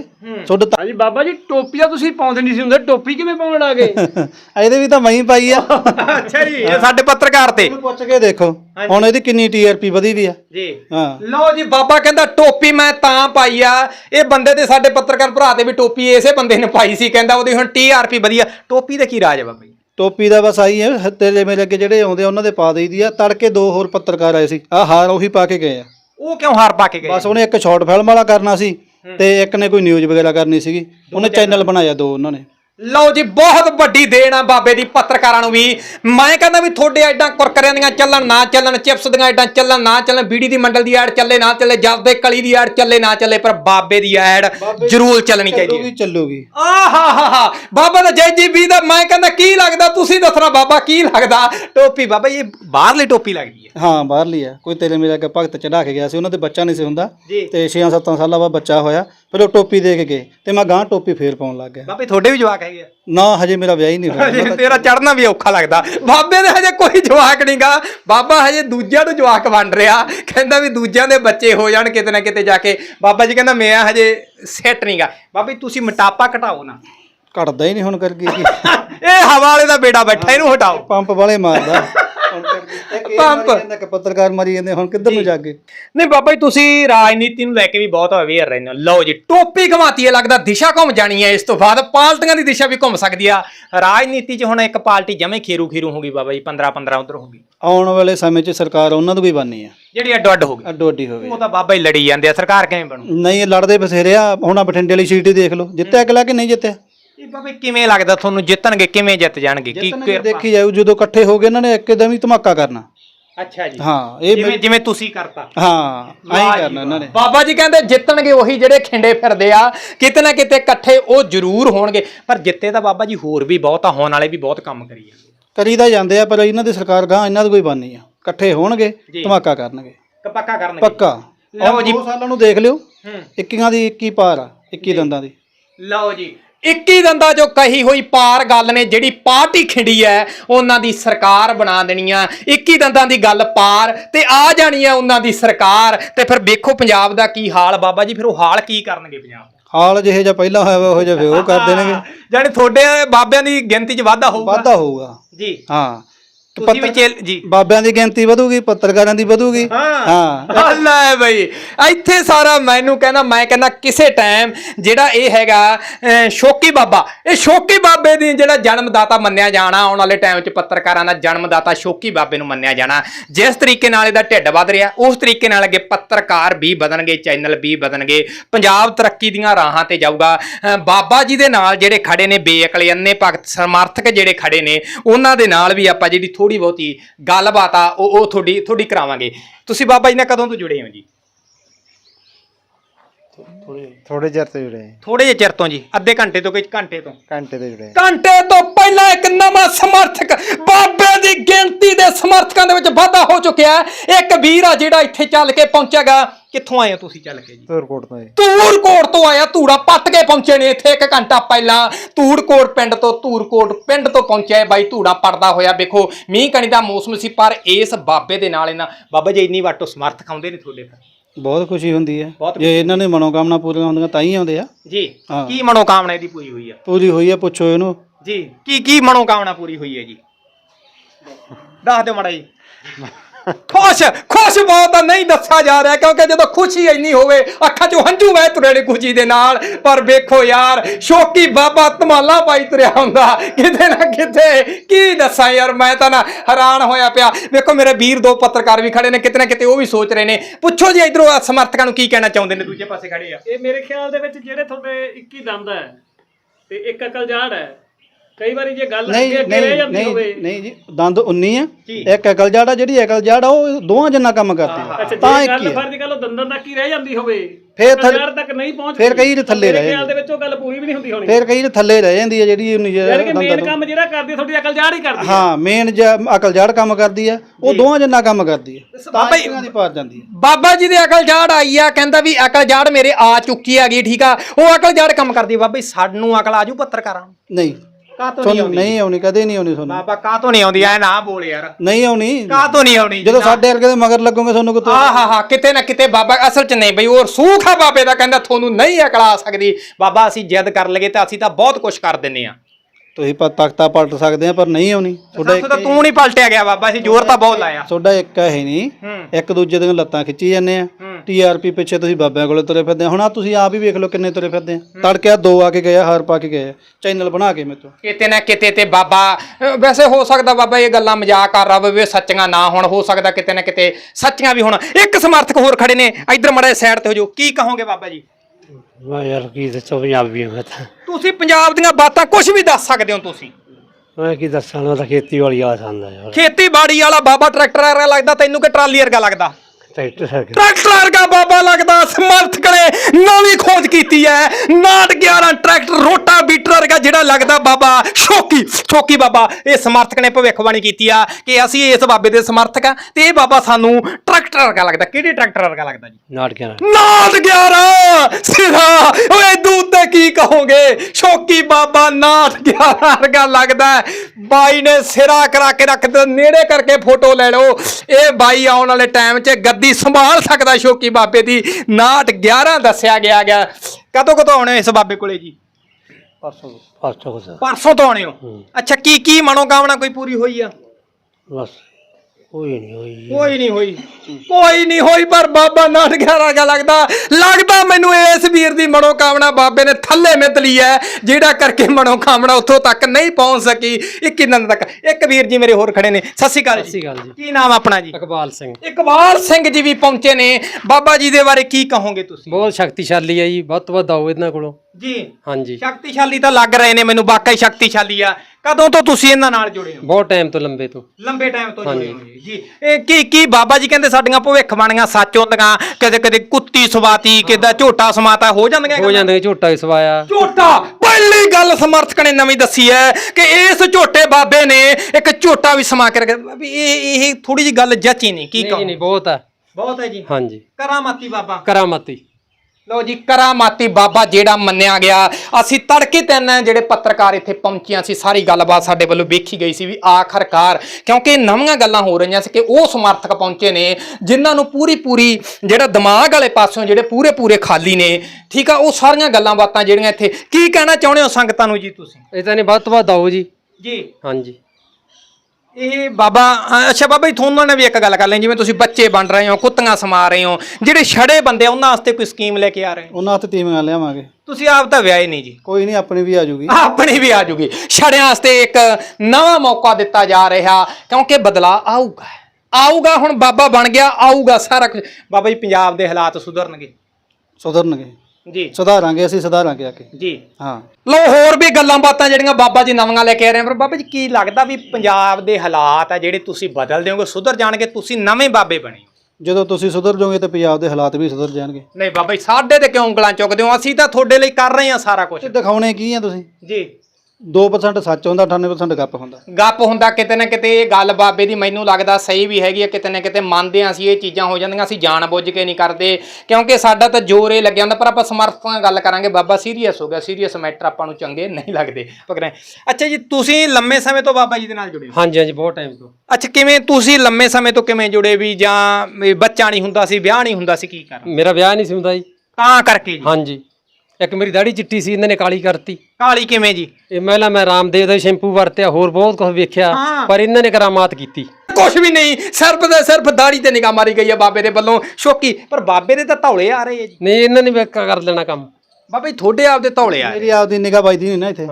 ਤੁਹਾਡੇ ਤਾਂ ਹਾਂਜੀ ਬਾਬਾ ਜੀ ਟੋਪੀਆਂ ਤੁਸੀਂ ਪਾਉਂਦੇ ਨਹੀਂ ਸੀ ਹੁੰਦੇ ਟੋਪੀ ਕਿਵੇਂ ਪਾਉਣ ਆ ਗਏ? ਇਹਦੇ ਵੀ ਤਾਂ ਮੈਂ ਪਾਈ ਆ। ਅੱਛਾ ਜੀ ਇਹ ਸਾਡੇ ਪੱਤਰਕਾਰ ਤੇ। ਪੁੱਛ ਕੇ ਦੇਖੋ ਹੁਣ ਇਹਦੀ ਕਿੰਨੀ ਟੀਆਰਪੀ ਵਧੀ ਵੀ ਆ। ਜੀ। ਹਾਂ। ਲਓ ਜੀ ਬਾਬਾ ਕਹਿੰਦਾ ਟੋਪੀ ਮੈਂ ਤਾਂ ਪਾਈ ਆ। ਇਹ ਬੰਦੇ ਦੇ ਸਾਡੇ ਪੱਤਰਕਾਰ ਭਰਾ ਤੇ ਵੀ ਟੋਪੀ ਇਸੇ ਬੰਦੇ ਨੇ ਪਾਈ ਸੀ ਕਹਿੰਦਾ ਉਹਦੀ ਹੁਣ ਟੀਆਰਪੀ ਵਧੀਆ ਟੋਪੀ ਦਾ ਕੀ ਰਾਜ ਹੈ ਬਾਬਾ ਜੀ? ਟੋਪੀ ਦਾ ਬਸ ਆਈ ਹੈ ਤੇਰੇ ਮੇਰੇ ਅੱਗੇ ਜਿਹੜੇ ਆਉਂਦੇ ਆ ਉਹਨਾਂ ਦੇ ਪਾ ਦੇਈਦੀ ਆ। ਤੜਕੇ ਦੋ ਹੋਰ ਪੱਤਰਕਾਰ ਆਏ ਸੀ। ਆ ਹਾਰ ਉਹੀ ਪਾ ਕੇ ਗਏ ਆ। ਉਹ ਕਿਉਂ ਹਾਰ ਪਾ ਕੇ ਗਏ? ਬਸ ਉਹਨੇ ਇੱਕ ਸ਼ਾਰਟ ਫਿਲਮ ਵਾਲਾ ਕਰਨਾ ਸੀ ਤੇ ਇੱਕ ਨੇ ਕੋਈ ਨਿਊਜ਼ ਵਗੈਰਾ ਕਰਨੀ ਸੀਗੀ। ਉਹਨੇ ਚੈਨਲ ਬਣਾਇਆ ਦੋ ਉਹਨਾਂ ਨੇ। ਲਓ ਜੀ ਬਹੁਤ ਵੱਡੀ ਦੇਣ ਆ ਬਾਬੇ ਦੀ ਪੱਤਰਕਾਰਾਂ ਨੂੰ ਵੀ। ਮੈਂ ਕਹਿੰਦਾ ਵੀ ਤੁਹਾਡੇ ਐਡਾਂ ਕੁਰਕਰਿਆਂ ਦੀਆਂ ਚੱਲਣ ਨਾ ਚੱਲਣ ਚਿਪਸ ਦੀਆਂ ਐਡਾਂ ਚੱਲਣ ਨਾ ਚੱਲਣ ਬੀੜੀ ਦੀ ਮੰਡਲ ਦੀ ਐਡ ਚੱਲੇ ਨਾ ਚੱਲੇ ਜਦ ਦੇ ਕਲੀ ਦੀ ਐਡ ਚੱਲੇ ਨਾ ਚੱਲੇ ਪਰ ਬਾਬੇ ਦੀ ਐਡ ਜ਼ਰੂਰ ਚੱਲਣੀ ਚਾਹੀਦੀ ਹੈ। ਚੱਲੂਗੀ। ਚੱਲੂਗੀ ਆਹਾਹਾਹਾ ਬਾਬਾ ਦਾ ਜੈ ਜੀ ਵੀ ਦਾ ਮੈਂ ਕਹਿੰਦਾ ਕੀ ਲੱਗਦਾ ਤੁਸੀਂ ਦੱਸਣਾ ਬਾਬਾ ਕੀ ਲੱਗਦਾ? ਟੋਪੀ ਬਾਬਾ ਇਹ ਬਾਹਰਲੀ ਟੋਪੀ ਲੱਗਦੀ ਹੈ। ਹਾਂ ਬਾਹਰਲੀ ਆ ਕੋਈ ਤੇਰੇ ਮੇਰੇ ਅੱਗੇ ਭਗਤ ਚੜਾ ਕੇ ਗਿਆ ਸੀ ਉਹਨਾਂ ਦੇ ਬੱਚਾ ਨਹੀਂ ਸੀ ਹੁੰਦਾ। ਜੀ। ਤੇ 6-7 ਸਾਲਾਂ ਬਾਅਦ ਬੱਚਾ ਹੋਇਆ ਫਿਰ ਉਹ ਟੋਪੀ ਦੇ ਕੇ ਗਏ ਤੇ ਮੈਂ ਗਾਂ ਟੋਪੀ ਫੇਰ ਪਾਉਣ ਲੱਗ ਗਿਆ। ਬਾਬੇ ਤੁਹਾਡੇ ਵੀ ਜਵਾਕ ਹੈਗੇ ਆ ਨਾ ਹਜੇ ਮੇਰਾ ਵਿਆਹ ਹੀ ਨਹੀਂ ਹੋਇਆ। ਹਜੇ ਤੇਰਾ ਚੜਨਾ ਵੀ ਔਖਾ ਲੱਗਦਾ। ਬਾਬੇ ਦੇ ਹਜੇ ਕੋਈ ਜਵਾਕ ਨਹੀਂਗਾ ਬਾਬਾ ਹਜੇ ਦੂਜਿਆਂ ਨੂੰ ਜਵਾਕ ਵੰਡ ਰਿਹਾ। ਕਹਿੰਦਾ ਵੀ ਦੂਜਿਆਂ ਦੇ ਬੱਚੇ ਹੋ ਜਾਣ ਕਿਤੇ ਨਾ ਕਿਤੇ ਜਾ ਕੇ। ਬਾਬਾ ਜੀ ਕਹਿੰਦਾ ਮੈਂ ਹਜੇ ਸੈੱਟ ਨਹੀਂਗਾ ਬਾਬਾ ਤੁਸੀਂ ਮੋਟਾਪਾ ਘਟਾਓ ਨਾ। ਘਟਦਾ ਹੀ ਨਹੀਂ ਹੁਣ ਕਰ ਕੀ? ਇਹ ਹਵਾ ਵਾਲੇ ਦਾ ਬੇੜਾ ਬੈਠਾ ਇਹਨੂੰ ਹਟਾਓ। ਪੰਪ ਵਾਲੇ ਮਾਰਦਾ। ਪੰਪ। ਪੰਪ। ਕਿ ਪੱਤਰਕਾਰ ਮਰੀ ਜਾਂਦੇ ਹੁਣ ਕਿੱਧਰ ਨੂੰ ਜਾਗੇ? ਨਹੀਂ ਬਾਬਾ ਜੀ ਤੁਸੀਂ ਰਾਜਨੀਤੀ ਨੂੰ ਲੈ ਕੇ ਵੀ ਬਹੁਤ ਅਵੇਅਰ ਰਹਿੰਦੇ ਹੋ। ਲਓ ਜੀ ਟੋਪੀ ਘਮਾਤੀ ਹੈ ਲੱਗਦਾ ਦਿਸ਼ਾ ਘੁੰਮ ਜਾਣੀ ਹੈ ਇਸ ਤੋਂ ਬਾਅਦ ਪਾਰਟੀਆਂ ਦੀ ਦਿਸ਼ਾ ਵੀ ਘੁੰਮ ਸਕਦੀ ਆ। ਰਾਜਨੀਤੀ 'ਚ ਹੁਣ ਇੱਕ ਪਾਰਟੀ ਜਮੇ ਖੇਰੂ ਖੇਰੂ ਹੋ ਗਈ ਬਾਬਾ ਜੀ 15 15 ਉਧਰ ਹੋ ਗਈ। ਆਉਣ ਵਾਲੇ ਸਮੇਂ 'ਚ ਸਰਕਾਰ ਉਹਨਾਂ ਨੂੰ ਵੀ ਬਣਨੀ ਆ। ਜਿਹੜੀ ਅੱਡੋ ਅੱਡ ਹੋ ਗਈ। ਅੱਡੋ ਅੱਡੀ ਹੋਵੇ। ਉਹ ਤਾਂ ਬਾਬਾ ਹੀ ਲੜੀ ਜਾਂਦੇ ਆ ਸਰਕਾਰ ਕਿਵੇਂ ਬਣੂ? ਨਹੀਂ ਇਹ ਲੜਦੇ ਬਥੇਰੇ ਆ। ਹੁਣ ਆਹ ਬਠਿੰਡੇ ਵਾਲੀ ਸੀਟ ਹੀ ਦੇਖ ਲਓ। ਜਿੱਤਿਆ ਅਗਲਾ ਕਿ ਨਹੀਂ ਜਿੱਤਿਆ? ਇਹ ਬਾਬਾ ਕਿਵੇਂ ਲੱਗਦਾ? ਤੁਹਾਨੂੰ ਜਿੱਤਣਗੇ ਕਿਵੇਂ ਜਿੱਤ ਜਾਣਗੇ? ਕੀ ਜਿੱਤਣਗੇ ਦੇਖੀ ਜਾਊ ਜਦੋਂ ਇਕੱਠੇ ਹੋ ਗਏ ਇਹਨਾਂ ਨੇ ਇੱਕਦਮ ਹੀ ਧਮਾਕਾ ਕਰਨਾ। ਅੱਛਾ ਜੀ। ਹਾਂ ਇਹ ਜਿਵੇਂ ਮੇਰੀ- ਜਿਵੇਂ ਤੁਸੀਂ ਕਰਤਾ। ਹਾਂ ਵਾਹ ਜੀ ਕਰਨਾ ਇਹਨਾਂ ਨੇ। ਬਾਬਾ ਜੀ ਕਹਿੰਦੇ ਜਿੱਤਣਗੇ ਉਹੀ ਜਿਹੜੇ ਖਿੰਡੇ ਫਿਰਦੇ ਆ। ਕਿਤੇ ਨਾ ਕਿਤੇ ਇਕੱਠੇ ਉਹ ਜ਼ਰੂਰ ਹੋਣਗੇ। ਪਰ ਜਿੱਤੇ ਤਾਂ ਬਾਬਾ ਜੀ ਹੋਰ ਵੀ ਬਹੁਤ ਆ ਹੋਣ ਵਾਲੇ ਵੀ ਬਹੁਤ ਕੰਮ ਕਰੀ ਜਾਂਦੇ ਕਰੀ ਤਾਂ ਜਾਂਦੇ ਆ ਪਰ ਇਹਨਾਂ ਦੀ ਸਰਕਾਰ ਗਾਂ ਇਹਨਾਂ ਦੀ ਕੋਈ ਬਣਨੀ ਆ। ਇਕੱਠੇ ਹੋਣਗੇ ਜੀ। ਧਮਾਕਾ ਕਰਨਗੇ। ਕ ਪੱਕਾ ਕਰਨਗੇ। ਪੱਕਾ। ਲਓ ਜੀ। ਦੋ ਸਾਲਾਂ ਨੂੰ ਦੇਖ ਲਿਓ। ਹੂੰ। 21 ਦੀ 21 ਪਾਰ ਆ 21 ਦੰਦਾਂ ਦੀ। ਲਓ ਜੀ। 21 ਦੰਦਾ ਜੋ ਕਹੀ ਹੋਈ ਪਾਰ ਗੱਲ ਨੇ ਜਿਹੜੀ ਪਾਰਟੀ ਖਿੰਡੀ ਹੈ ਉਹਨਾਂ ਦੀ ਸਰਕਾਰ ਬਣਾ ਦੇਣੀ ਆ। 21 ਦੰਦਾਂ ਦੀ ਗੱਲ ਪਾਰ ਤੇ ਆ ਜਾਣੀ ਆ ਉਹਨਾਂ ਦੀ ਸਰਕਾਰ। ਤੇ ਫਿਰ ਵੇਖੋ ਪੰਜਾਬ ਦਾ ਕੀ ਹਾਲ ਬਾਬਾ ਜੀ ਫਿਰ ਉਹ ਹਾਲ ਕੀ ਕਰਨਗੇ ਪੰਜਾਬ ਦਾ? ਹਾਲ ਜਿਹੇ ਜਿਹਾ ਪਹਿਲਾਂ ਹੋਇਆ ਉਹ ਜਿਹਾ ਫਿਰ ਉਹ ਕਰ ਦੇਣਗੇ। ਜਾਨੀ ਤੁਹਾਡੇ ਬਾਬਿਆਂ ਦੀ ਗਿਣਤੀ 'ਚ ਵਾਧਾ ਹੋਊਗਾ। ਵਾਧਾ ਹੋਊਗਾ। ਜੀ। ਹਾਂ। ਤੁਸੀਂ ਵੀ ਚੇਲ ਜੀ। ਬਾਬਿਆਂ ਦੀ ਗਿਣਤੀ ਵਧੂਗੀ ਪੱਤਰਕਾਰਾਂ ਦੀ ਵਧੂਗੀ। ਹਾਂ। ਹਾਂ। ਅੱਲਾ ਬਈ। ਇੱਥੇ ਸਾਰਾ ਮੈਨੂੰ ਕਹਿੰਦਾ ਮੈਂ ਕਹਿੰਦਾ ਕਿਸੇ ਟਾਈਮ ਜਿਹੜਾ ਇਹ ਹੈਗਾ ਸ਼ੋਕੀ ਬਾਬਾ ਇਹ ਸ਼ੋਕੀ ਬਾਬੇ ਦੀ ਜਿਹੜਾ ਜਨਮਦਾਤਾ ਮੰਨਿਆ ਜਾਣਾ ਆਉਣ ਵਾਲੇ ਟਾਈਮ 'ਚ ਪੱਤਰਕਾਰਾਂ ਦਾ ਜਨਮਦਾਤਾ ਸ਼ੋਕੀ ਬਾਬੇ ਨੂੰ ਮੰਨਿਆ ਜਾਣਾ ਜਿਸ ਤਰੀਕੇ ਨਾਲ ਇਹਦਾ ਢਿੱਡ ਵੱਧ ਰਿਹਾ ਉਸ ਤਰੀਕੇ ਨਾਲ ਅੱਗੇ ਪੱਤਰਕਾਰ ਵੀ ਵਧਣਗੇ ਚੈਨਲ ਵੀ ਵਧਣਗੇ ਪੰਜਾਬ ਤਰੱਕੀ ਦੀਆਂ ਰਾਹਾਂ ਤੇ ਜਾਊਗਾ। ਬਾਬਾ ਜੀ ਦੇ ਨਾਲ ਜਿਹੜੇ ਖੜੇ ਨੇ ਬੇਅਕਲੇ ਅੰਨੇ ਭਗਤ ਸਮਰਥਕ ਜਿਹੜੇ ਖੜੇ ਨੇ ਉਹਨਾਂ ਦੇ ਨਾਲ ਵੀ ਆਪਾਂ ਜਿਹੜੀ ਥੋੜੀ ਬਹੁਤੀ ਗੱਲਬਾਤ ਆ ਉਹ ਉਹ ਤੁਹਾਡੀ ਤੁਹਾਡੀ ਕਰਾਵਾਂਗੇ। ਤੁਸੀਂ ਬਾਬਾ ਜੀ ਨਾਲ ਕਦੋਂ ਤੋਂ ਜੁੜੇ ਹੋ ਜੀ? ਥੋੜੇ ਚਿਰ ਤੋਂ ਜੁੜੇ ਥੋੜੇ ਜਿਹੇ ਚਿਰ ਤੋਂ ਜੀ ਅੱਧੇ ਘੰਟੇ ਤੋਂ ਕਿ ਘੰਟੇ ਤੋਂ? ਘੰਟੇ ਤੋਂ ਜੁੜੇ ਘੰਟੇ ਤੋਂ ਪਹਿਲਾਂ ਇੱਕ ਨਵਾਂ ਸਮਰਥਕ ਬਾਬੇ ਦੀ ਗਿਣਤੀ ਦੇ ਸਮਰਥਕਾਂ ਦੇ ਵਿੱਚ ਵਾਧਾ ਹੋ ਚੁੱਕਿਆ ਹੈ। ਇੱਕ ਵੀਰ ਆ ਜਿਹੜਾ ਇੱਥੇ ਚੱਲ ਕੇ ਪਹੁੰਚੇਗਾ ਕਿੱਥੋਂ ਆਏ ਹੋ ਤੁਸੀਂ ਚੱਲ ਕੇ ਜੀ? ਧੂਰਕੋਟ ਤੋਂ ਜੀ। ਧੂੜਕੋਟ ਤੋਂ ਆਇਆ ਧੂੜਾ ਪੱਟ ਕੇ ਪਹੁੰਚੇ ਨੇ ਇੱਥੇ ਇੱਕ ਘੰਟਾ ਪਹਿਲਾਂ। ਧੂੜਕੋਟ ਪਿੰਡ ਤੋਂ ਧੂੜਕੋਟ ਪਿੰਡ ਤੋਂ ਪਹੁੰਚਿਆ ਹੈ ਬਾਈ ਧੂੜਾ ਪੜਦਾ ਹੋਇਆ। ਵੇਖੋ ਮੀਂਹ ਕਣੀ ਦਾ ਮੌਸਮ ਸੀ ਪਰ ਇਸ ਬਾਬੇ ਦੇ ਨਾਲ ਇਹਨਾਂ ਬਾਬਾ ਜੀ ਇੰਨੀ ਵਾਟੋ ਸਮਰਥਕ ਆਉਂਦੇ ਨੇ ਤੁਹਾਡੇ ਫਿਰ ਬਹੁਤ ਖੁਸ਼ੀ ਹੁੰਦੀ ਹੈ। ਬਹੁਤ ਜੇ ਇਹਨਾਂ ਨੇ ਮਨੋਕਾਮਨਾ ਪੂਰੀਆਂ ਹੁੰਦੀਆਂ ਤਾਂ ਹੀ ਆਉਂਦੇ ਆ। ਜੀ ਹਾਂ। ਕੀ ਮਨੋਕਾਮਨਾ ਇਹਦੀ ਪੂਰੀ ਹੋਈ ਆ? ਪੂਰੀ ਹੋਈ ਹੈ ਪੁੱਛੋ ਇਹਨੂੰ। ਜੀ ਕੀ ਕੀ ਮਨੋਕਾਮਨਾ ਪੂਰੀ ਹੋਈ ਹੈ ਜੀ? ਦੱਸ ਦਿਓ ਮੜਾ ਜੀ। ਖੁਸ਼ ਖੁਸ਼ ਬਹੁਤ ਆ ਨਹੀਂ ਦੱਸਿਆ ਜਾ ਰਿਹਾ, ਕਿਉਂਕਿ ਜਦੋਂ ਖੁਸ਼ੀ ਇੰਨੀ ਹੋਵੇ, ਅੱਖਾਂ 'ਚੋਂ ਹੰਝੂ ਵਹਿ ਤੁਰੇ ਨੇ ਖੁਸ਼ੀ ਦੇ ਨਾਲ। ਪਰ ਵੇਖੋ ਯਾਰ, ਸ਼ੋਕੀ ਬਾਬਾ ਧਮਾਲਾ ਪਾਈ ਤੁਰਿਆ ਹੁੰਦਾ, ਕਿਤੇ ਨਾ ਕਿਤੇ। ਕੀ ਦੱਸਾਂ ਯਾਰ, ਮੈਂ ਤਾਂ ਨਾ ਹੈਰਾਨ ਹੋਇਆ ਪਿਆ। ਵੇਖੋ, ਮੇਰੇ ਵੀਰ ਦੋ ਪੱਤਰਕਾਰ ਵੀ ਖੜੇ ਨੇ, ਕਿਤੇ ਨਾ ਕਿਤੇ ਉਹ ਵੀ ਸੋਚ ਰਹੇ ਨੇ। ਪੁੱਛੋ ਜੀ ਇਧਰੋਂ ਸਮਰਥਕਾਂ ਨੂੰ ਕੀ ਕਹਿਣਾ ਚਾਹੁੰਦੇ ਨੇ, ਦੂਜੇ ਪਾਸੇ ਖੜੇ ਆ। ਇਹ ਮੇਰੇ ਖਿਆਲ ਦੇ ਵਿੱਚ ਜਿਹੜੇ ਤੁਹਾਡੇ 21 ਦੰਦ ਹੈ, ਤੇ ਇੱਕ ਅਕਲ ਹੈ ਕਈ ਵਾਰੀ ਜੇ ਗੱਲ ਨਹੀਂ ਅੱਗੇ ਅੱਗੇ ਰਹਿ ਨਹੀਂ ਜਾਂਦੀ ਹੋਵੇ। ਨਹੀਂ ਨਹੀਂ ਜੀ ਦੰਦ 19 ਆ। ਜੀ। ਇੱਕ ਅਕਲ ਜਾੜਾ ਜਿਹੜੀ ਅਕਲ ਜਾੜ ਆ ਉਹ ਦੋਹਾਂ ਜਿੰਨਾ ਕੰਮ ਕਰਦੀ ਅੱਛਾ ਆ ਤਾਂ ਜੇ ਇੱਕ ਗੱਲ ਹੀ ਆ। ਫਰਜ਼ ਕਰ ਲਓ ਦੰਦਾਂ ਤੱਕ ਹੀ ਰਹਿ ਜਾਂਦੀ ਹੋਵੇ। ਫੇਰ ਥੱਲੇ- ਹਜ਼ਾਰ ਤੱਕ ਨਹੀਂ ਪਹੁੰਚ ਫੇਰ ਕਈ ਦੇ ਥੱਲੇ ਮੇਰੇ ਰਹਿ ਖਿਆਲ ਦੇ ਵਿੱਚ ਉਹ ਗੱਲ ਪੂਰੀ ਵੀ ਨਹੀਂ ਹੁੰਦੀ ਹੋਣੀ। ਫਿਰ ਕਈ ਦੇ ਥੱਲੇ ਰਹਿ ਜਾਂਦੀ ਹੈ ਜਿਹੜੀ ਉਨੀ ਯਾਨੀ ਕਿ ਦੰਦਾਂ ਮੇਨ ਕੰਮ ਜਿਹੜਾ ਕਰਦੀ ਤੁਹਾਡੀ ਅਕਲ ਜਾੜ ਹੀ ਕਰਦੀ ਹੈ ਹਾਂ ਮੇਨ ਅਕਲ ਜੜ ਕੰਮ ਕਰਦੀ ਆ ਉਹ ਦੋਵਾਂ ਜਿੰਨਾ ਕੰਮ ਕਰਦੀ ਹੈ ਤਾਂ ਬਾਬਾ ਜੀ- ਇਹਨਾਂ ਦੀ ਪਾਰ ਜਾਂਦੀ ਹੈ ਬਾਬਾ ਜੀ ਦੇ ਅਕਲ ਜਾੜ ਆਈ ਆ ਕਹਿੰਦਾ ਵੀ ਅਕਲ ਜਾੜ ਮੇਰੇ ਆ ਚੁੱਕੀ ਹੈਗੀ ਠੀਕ ਆ? ਉਹ ਅਕਲ ਜਾੜ ਕੰਮ ਕਰਦੀ ਆ। ਬਾਬਾ ਜੀ ਸਾਨੂੰ ਅਕਲ ਆਜੂ ਪੱਤਰਕਾਰਾਂ ਨੂੰ। ਨਹੀਂ। ਕਾਤੋਂ ਨਹੀਂ ਤੁਹਾਨੂੰ ਆਉਂਦੀ? ਨਹੀਂ ਆਉਣੀ ਕਦੇ ਨਹੀਂ ਆਉਣੀ ਤੁਹਾਨੂੰ। ਬਾਬਾ ਕਾਤੋਂ ਨਹੀਂ ਆਉਂਦੀ? ਐ ਨਾ ਬੋਲ ਯਾਰ। ਨਹੀਂ ਆਉਣੀ। ਕਾਤੋਂ ਨਹੀਂ ਆਉਣੀ? ਜਦੋਂ ਸਾਡੇ ਵਰਗੇ ਦੇ ਮਗਰ ਲੱਗੋਗੇ ਤੁਹਾਨੂੰ ਕਿਤੋਂ ਆ ਹਾ ਹਾ ਕਿਤੇ ਨਾ ਕਿਤੇ ਬਾਬਾ ਅਸਲ ਚ ਨਹੀਂ ਬਈ ਉਹ ਸੂਖ ਆ ਬਾਬੇ ਦਾ ਕਹਿੰਦਾ ਤੁਹਾਨੂੰ ਨਹੀਂ ਅਕਲ ਆ ਸਕਦੀ। ਬਾਬਾ ਅਸੀਂ ਜਿੱਦ ਕਰ ਲਗੇ ਤਾਂ ਅਸੀਂ ਤਾਂ ਬਹੁਤ ਕੁਝ ਕਰ ਦਿੰਨੇ ਆ ਤੁਸੀਂ ਪ- ਤਖਤਾ ਪਲਟ ਸਕਦੇ ਆ ਪਰ ਨਹੀਂ ਆਉਣੀ। ਤੁਹਾਡਾ ਸਾਥੋਂ ਤਾਂ ਤੂੰ ਨਹੀਂ ਪਲਟਿਆ ਗਿਆ ਬਾਬਾ ਅਸੀਂ ਜ਼ੋਰ ਤਾਂ ਬਹੁਤ ਲਾਇਆ। ਤੁਹਾਡਾ ਇੱਕ ਹੈ ਨਹੀਂ। ਹੂੰ। ਇੱਕ ਦੂਜੇ ਦੀਆਂ ਲੱਤਾਂ ਖਿੱਚੀ ਜਾਂਦੇ ਆ। ਟੀਆਰਪੀ ਪਿੱਛੇ ਤੁਸੀਂ ਬਾਬਿਆਂ ਕੋਲੇ ਤੁਰੇ ਫਿਰਦੇ ਆ। ਹੁਣ ਆ ਤੁਸੀਂ ਆਪ ਹੀ ਵੇਖ ਲਓ ਕਿੰਨੇ ਤੁਰੇ ਫਿਰਦੇ ਆ। ਤੜਕੇ ਦੋ ਆ ਕੇ ਗਏ ਆ, ਹਾਰ ਪਾ ਕੇ ਗਏ ਆ, ਚੈਨਲ ਬਣਾ ਕੇ ਮੇਤੋਂ ਕਿਤੇ ਨਾ ਕਿਤੇ ਤੇ ਬਾਬਾ ਵੈਸੇ ਹੋ ਸਕਦਾ ਬਾਬਾ ਇਹ ਗੱਲਾਂ ਮਜ਼ਾਕ ਕਰ ਰਹਾ ਹੋਵੇ ਸੱਚੀਆਂ ਨਾ ਹੋਣ। ਹੋ ਸਕਦਾ ਕਿਤੇ ਨਾ ਕਿਤੇ ਸੱਚੀਆਂ ਵੀ ਹੋਣ। ਇੱਕ ਸਮਰਥਕ ਹੋਰ ਖੜੇ ਨੇ। ਇੱਧਰ ਮੜੇ ਸਾਈਡ ਤੇ ਹੋ ਜਾਓ। ਕੀ ਕਹੋਗੇ ਬਾਬਾ ਜੀ? ਮੈਂ ਯਾਰ ਕੀ ਦੱਸਾਂ ਪੰਜਾਬੀ ਮੈਂ ਤਾਂ ਤੁਸੀਂ ਪੰਜਾਬ ਦੀਆਂ ਬਾਤਾਂ ਕੁਝ ਵੀ ਦੱਸ ਸਕਦੇ ਹੋ ਤੁਸੀਂ। ਮੈਂ ਕੀ ਦੱਸਾਂ ਮੈਂ ਤਾਂ ਖੇਤੀਬਾੜੀ ਵਾਲਾ ਸੰਦਾ ਯਾਰ। ਖੇਤੀਬਾੜੀ ਵਾਲਾ ਬਾਬਾ ਟਰੈਕਟਰ ਵਰਗਾ ਲੱਗਦਾ ਤੈਨੂੰ ਕਿ ਟਰਾਲੀ ਵਰਗਾ ਲੱਗਦਾ? ਟਰੈਕਟਰ ਸਰਕਲ ਟਰੈਕਟਰ ਵਰਗਾ ਬਾਬਾ ਲੱਗਦਾ ਸਮਰਥਕ ਨੇ ਨਵੀਂ ਖੋਜ ਕੀਤੀ ਹੈ। 911 ਟਰੈਕਟਰ ਰੋਟਾ ਬੀਟਰ ਵਰਗਾ ਜਿਹੜਾ ਲੱਗਦਾ ਬਾਬਾ ਸ਼ੋਕੀ ਸ਼ੋਕੀ ਬਾਬਾ। ਇਹ ਸਮਰਥਕ ਨੇ ਭਵਿੱਖਬਾਣੀ ਕੀਤੀ ਆ ਕਿ ਅਸੀਂ ਇਸ ਬਾਬੇ ਦੇ ਸਮਰਥਕ ਆ ਤੇ ਇਹ ਬਾਬਾ ਸਾਨੂੰ ਟਰੈਕਟਰ ਵਰਗਾ ਲੱਗਦਾ। ਕਿਹੜੇ ਟਰੈਕਟਰ ਵਰਗਾ ਲੱਗਦਾ ਜੀ? ਨਾਟਕਿਆਂ ਨਾਲ। ਨਾਟ 11 ਸਿਰਾ! ਓਏ ਦੂਤ ਤੇ ਕੀ ਕਹੋਗੇ? ਸ਼ੋਕੀ ਬਾਬਾ ਨਾਟ 11 ਵਰਗਾ ਲੱਗਦਾ। ਬਾਈ ਨੇ ਸਿਰਾ ਕਰਾ ਕੇ ਰੱਖ ਦਿੱਤਾ। ਨੇੜੇ ਕਰਕੇ ਫੋਟੋ ਲੈ ਲਓ। ਇਹ ਬਾਈ ਆਉਣ ਵਾਲੇ ਟਾਈਮ 'ਚ ਗੱਦੀ ਸੰਭਾਲ ਸਕਦਾ ਸ਼ੋਕੀ ਬਾਬੇ ਦੀ। ਨਾਟ 11 ਦੱਸਿਆ ਗਿਆ ਗਿਆ ਕਦੋਂ ਕਦੋਂ ਆਉਣੇ ਹੋ ਇਸ ਬਾਬੇ ਕੋਲੇ ਜੀ? ਪਰਸੋਂ ਪਰਸੋਂ ਪਰਸੋਂ ਤੋਂ ਆਉਣੇ ਹੋ। ਅੱਛਾ ਕੀ ਕੀ ਮਨੋਕਾਮਨਾ ਕੋਈ ਪੂਰੀ ਹੋਈ ਆ? ਬਸ। ਕੋਈ ਨਹੀਂ ਹੋਈ। ਕੋਈ ਨਹੀਂ ਹੋਈ। ਕੋਈ ਨਹੀਂ ਹੋਈ ਪਰ ਬਾਬਾ ਨਾਟ ਗਿਆਰਾ ਗਾ ਲੱਗਦਾ। ਲੱਗਦਾ ਮੈਨੂੰ ਇਸ ਵੀਰ ਦੀ ਮਨੋਕਾਮਨਾ ਬਾਬੇ ਨੇ ਥੱਲੇ ਮਿੱਤ ਲਈ ਹੈ ਜਿਹੜਾ ਕਰਕੇ ਮਨੋਕਾਮਨਾ ਉੱਥੋਂ ਤੱਕ ਨਹੀਂ ਪਹੁੰਚ ਸਕੀ। ਇਹ ਕਿੰਨਾਂ ਤੱਕ। ਇੱਕ ਵੀਰ ਜੀ ਮੇਰੇ ਹੋਰ ਖੜੇ ਨੇ। ਸਤਿ ਸ਼੍ਰੀ ਅਕਾਲ ਜੀ। ਅਕਾਲ ਜੀ। ਕੀ ਨਾਮ ਆਪਣਾ ਜੀ? ਇਕਬਾਲ ਸਿੰਘ। ਇਕਬਾਲ ਸਿੰਘ ਜੀ ਵੀ ਪਹੁੰਚੇ ਨੇ। ਬਾਬਾ ਜੀ ਦੇ ਬਾਰੇ ਕੀ ਕਹੋਗੇ ਤੁਸੀਂ? ਬਹੁਤ ਸ਼ਕਤੀਸ਼ਾਲੀ ਹੈ ਜੀ। ਵੱਧ ਤੋਂ ਵੱਧ ਆਓ ਇਹਨਾਂ ਕੋਲੋਂ। ਜੀ। ਹਾਂਜੀ। ਸ਼ਕਤੀਸ਼ਾਲੀ ਤਾਂ ਲੱਗ ਰਹੇ ਨੇ ਮੈਨੂੰ ਵਾਕਈ ਸ਼ਕਤੀਸ਼ਾਲੀ ਆ। ਕਦੋਂ ਤੋਂ ਤੁਸੀਂ ਇਹਨਾਂ ਨਾਲ ਜੁੜੇ ਹੋ? ਬਹੁਤ ਟਾਈਮ ਤੋਂ ਲੰਬੇ ਤੋਂ। ਲੰਬੇ ਟਾਈਮ ਤੋਂ ਜੁੜੇ ਜੀ। ਇਹ ਕੀ ਕੀ ਬਾਬਾ ਜੀ ਕਹਿੰਦੇ ਸਾਡੀਆਂ ਭਵਿੱਖ ਬਾਣੀਆਂ ਸੱਚ ਹੁੰਦੀਆਂ ਕਦੇ ਕਦੇ ਕੁੱਤੀ ਸਵਾਤੀ ਕਿਦਾ ਝੋਟਾ ਸਮਾਤਾ ਹੋ ਜਾਂਦੀਆਂ ਹੋ ਜਾਂਦੇ ਝੋਟਾ ਵੀ ਸਵਾਇਆ। ਝੋਟਾ! ਪਹਿਲੀ ਗੱਲ ਸਮਰਥਕ ਨੇ ਨਵੀਂ ਦੱਸੀ ਹੈ ਕਿ ਇਸ ਝੋਟੇ ਬਾਬੇ ਨੇ ਇੱਕ ਝੋਟਾ ਵੀ ਸਮਾ ਕੇ ਰੱਖਿਆ। ਵੀ ਇਹ ਇਹ ਥੋੜੀ ਜੀ ਗੱਲ ਜੱਚੀ ਨਹੀਂ ਕੀ ਨਹੀਂ ਕਹੋ? ਨਹੀਂ ਬਹੁਤ ਹੈ ਬਹੁਤ ਹੈ ਜੀ। ਹਾਂਜੀ। ਕਰਾਮਾਤੀ ਬਾਬਾ। ਕਰਾਮਾਤੀ। ਲੋ ਜੀ ਕਰਾਮਾਤੀ ਬਾਬਾ ਜਿਹੜਾ ਮੰਨਿਆ ਗਿਆ। ਅਸੀਂ ਤੜਕੇ ਤਿੰਨ ਜਿਹੜੇ ਪੱਤਰਕਾਰ ਇੱਥੇ ਪਹੁੰਚੀਆਂ ਸੀ ਸਾਰੀ ਗੱਲਬਾਤ ਸਾਡੇ ਵੱਲੋਂ ਵੇਖੀ ਗਈ ਸੀ ਵੀ ਆਖਰਕਾਰ ਕਿਉਂਕਿ ਨਵੀਆਂ ਗੱਲਾਂ ਹੋ ਰਹੀਆਂ ਸੀ ਕਿ ਉਹ ਸਮਰਥਕ ਪਹੁੰਚੇ ਨੇ ਜਿਨ੍ਹਾਂ ਨੂੰ ਪੂਰੀ ਪੂਰੀ ਜਿਹੜਾ ਦਿਮਾਗ ਵਾਲੇ ਪਾਸਿਓਂ ਜਿਹੜੇ ਪੂਰੇ ਪੂਰੇ ਖਾਲੀ ਨੇ ਠੀਕ ਆ ਉਹ ਸਾਰੀਆਂ ਗੱਲਾਂ ਬਾਤਾਂ ਜਿਹੜੀਆਂ ਇੱਥੇ ਕੀ ਕਹਿਣਾ ਚਾਹੁੰਦੇ ਹੋ ਸੰਗਤਾਂ ਨੂੰ ਜੀ ਤੁਸੀਂ? ਇਹ ਤਾਂ ਨਹੀਂ ਵੱਧ ਤੋਂ ਵੱਧ ਆਓ ਜੀ। ਜੀ। ਹਾਂਜੀ। ਇਹ ਬਾਬਾ ਅ, ਅੱਛਾ ਬਾਬਾ ਜੀ ਤੁਹਾਨੂੰ ਨੇ ਵੀ ਇੱਕ ਗੱਲ ਕਰ ਲਈ ਜਿਵੇਂ ਤੁਸੀਂ ਬੱਚੇ ਬਣ ਰਹੇ ਹੋ ਕੁੱਤੀਆਂ ਸਮਾ ਰਹੇ ਹੋ ਜਿਹੜੇ ਛੜੇ ਬੰਦੇ ਆ ਉਹਨਾਂ ਵਾਸਤੇ ਕੋਈ ਸਕੀਮ ਲੈ ਕੇ ਆ ਰਹੇ ਹੋ? ਉਹਨਾਂ ਹੱਥ ਤੀਵੀਆਂ ਲਿਆਵਾਂਗੇ। ਤੁਸੀਂ ਆਪ ਤਾਂ ਵਿਆਹੇ ਨਹੀਂ ਜੀ। ਕੋਈ ਨਹੀਂ ਆਪਣੀ ਵੀ ਆ ਜੂਗੀ। ਆਪਣੀ ਵੀ ਆ ਜੂਗੀ। ਛੜਿਆਂ ਵਾਸਤੇ ਇੱਕ ਨਵਾਂ ਮੌਕਾ ਦਿੱਤਾ ਜਾ ਰਿਹਾ ਕਿਉਂਕਿ ਬਦਲਾ ਆਊਗਾ। ਆਊਗਾ ਹੁਣ ਬਾਬਾ ਬਣ ਗਿਆ ਆਊਗਾ ਸਾਰਾ ਕੁਝ। ਬਾਬਾ ਜੀ ਪੰਜਾਬ ਦੇ ਹਾਲਾਤ ਸੁਧਰਨਗੇ। ਸੁਧਰਨਗੇ। ਜੀ। ਸੁਧਾਰਾਂਗੇ ਅਸੀਂ ਸੁਧਾਰਾਂਗੇ ਆ ਕੇ। ਜੀ। ਹਾਂ। ਲੋ ਹੋਰ ਵੀ ਗੱਲਾਂ ਬਾਤਾਂ ਜਿਹੜੀਆਂ ਬਾਬਾ ਜੀ ਨਵੀਆਂ ਲੈ ਕੇ ਆ ਰਹੇ ਆ। ਪਰ ਬਾਬਾ ਜੀ ਕੀ ਲੱਗਦਾ ਵੀ ਪੰਜਾਬ ਦੇ ਹਾਲਾਤ ਆ ਜਿਹੜੇ ਤੁਸੀਂ ਬਦਲ ਦਿਓਗੇ ਸੁਧਰ ਜਾਣਗੇ ਤੁਸੀਂ ਨਵੇਂ ਬਾਬੇ ਬਣੇ। ਜਦੋਂ ਤੁਸੀਂ ਸੁਧਰ ਜਾਓਗੇ ਤੇ ਪੰਜਾਬ ਦੇ ਹਾਲਾਤ ਵੀ ਸੁਧਰ ਜਾਣਗੇ। ਨਹੀਂ ਬਾਬਾ ਜੀ ਸਾਡੇ ਤੇ ਕਿਉਂ ਉਂਗਲਾਂ ਚੁੱਕਦੇ ਹੋ? ਅਸੀਂ ਤਾਂ ਤੁਹਾਡੇ ਲਈ ਕਰ ਰਹੇ ਹਾਂ ਸਾਰਾ ਕੁਝ ਦਿਖਾਉਣੇ ਕੀ ਆ ਤੁਸੀਂ? ਜੀ। 2% ਸੱਚ ਹੁੰਦਾ 98% ਗੱਪ ਹੁੰਦਾ। ਗੱਪ ਹੁੰਦਾ ਕਿਤੇ ਨਾ ਕਿਤੇ ਇਹ ਗੱਲ ਬਾਬੇ ਦੀ ਮੈਨੂੰ ਲੱਗਦਾ ਸਹੀ ਵੀ ਹੈਗੀ ਹੈ ਕਿਤੇ ਨਾ ਕਿਤੇ ਮੰਨਦੇ ਹਾਂ ਅਸੀਂ ਇਹ ਚੀਜ਼ਾਂ ਹੋ ਜਾਂਦੀਆਂ ਅਸੀਂ ਜਾਣ ਬੁੱਝ ਕੇ ਨਹੀਂ ਕਰਦੇ ਕਿਉਂਕਿ ਸਾਡਾ ਤਾਂ ਜ਼ੋਰ ਇਹ ਲੱਗਿਆ ਹੁੰਦਾ ਪਰ ਆਪਾਂ ਸਮਰਥਕਾਂ ਗੱਲ ਕਰਾਂਗੇ ਬਾਬਾ ਸੀਰੀਅਸ ਹੋ ਗਿਆ ਸੀਰੀਅਸ ਮੈਟਰ ਆਪਾਂ ਨੂੰ ਚੰਗੇ ਨਹੀਂ ਲੱਗਦੇ ਪਕੜੇ। ਅੱਛਾ ਜੀ ਤੁਸੀਂ ਲੰਮੇ ਸਮੇਂ ਤੋਂ ਬਾਬਾ ਜੀ ਦੇ ਨਾਲ ਜੁੜੇ ਹੋ? ਹਾਂਜੀ ਹਾਂਜੀ ਬਹੁਤ ਟਾਈਮ ਤੋਂ। ਅੱਛਾ ਕਿਵੇਂ ਤੁਸੀਂ ਲੰਮੇ ਸਮੇਂ ਤੋਂ ਕਿਵੇਂ ਜੁੜੇ ਵੀ ਜਾਂ ਵੀ ਬੱਚਾ ਨਹੀਂ ਹੁੰਦਾ ਸੀ ਵਿਆਹ ਨਹੀਂ ਹੁੰਦਾ ਸੀ ਕੀ ਕਾਰਨ? ਮੇਰਾ ਵਿਆਹ ਨਹੀਂ ਸੀ ਹੁੰਦਾ ਜੀ। ਤਾਂ ਕਰਕੇ ਜੀ। ਹਾਂਜੀ। ਇੱਕ ਮੇਰੀ ਦਾੜੀ ਚਿੱਟੀ ਸੀ ਇਹਨਾਂ ਨੇ ਕਾਲੀ ਕਰਤੀ। ਕਾਲੀ ਕਿਵੇਂ ਜੀ? ਇਹ ਮਹਿਲਾ ਮੈਂ ਰਾਮਦੇਵ ਦਾ ਸ਼ੈਂਪੂ ਵਰਤਿਆ ਹੋਰ ਬਹੁਤ ਕੁਝ ਵੇਖਿਆ ਹਾਂ। ਪਰ ਇਹਨਾਂ ਨੇ ਕਰਾਮਾਤ ਕੀਤੀ। ਕੁਝ ਵੀ ਨਹੀਂ ਸਿਰਫ ਤੇ ਸਿਰਫ ਦਾੜੀ ਤੇ ਨਿਗਾਹ ਮਾਰੀ ਗਈ ਹੈ ਬਾਬੇ ਦੇ ਵੱਲੋਂ। ਸ਼ੋਕੀ ਪਰ ਬਾਬੇ ਦੇ ਤਾਂ ਧੌਲੇ ਆ ਰਹੇ ਆ ਜੀ। ਨਹੀਂ ਇਹਨਾਂ ਨੇ ਵੀ ਕਰ ਲੈਣਾ ਕੰਮ। ਬਾਬਾ ਜੀ ਤੁਹਾਡੇ ਆਪਦੇ ਧੌਲੇ ਆ। ਮੇਰੀ ਆਪਦੀ ਨਿਗਾਹ ਵੱਜਦੀ ਨਹੀਂ ਨਾ ਇੱਥੇ।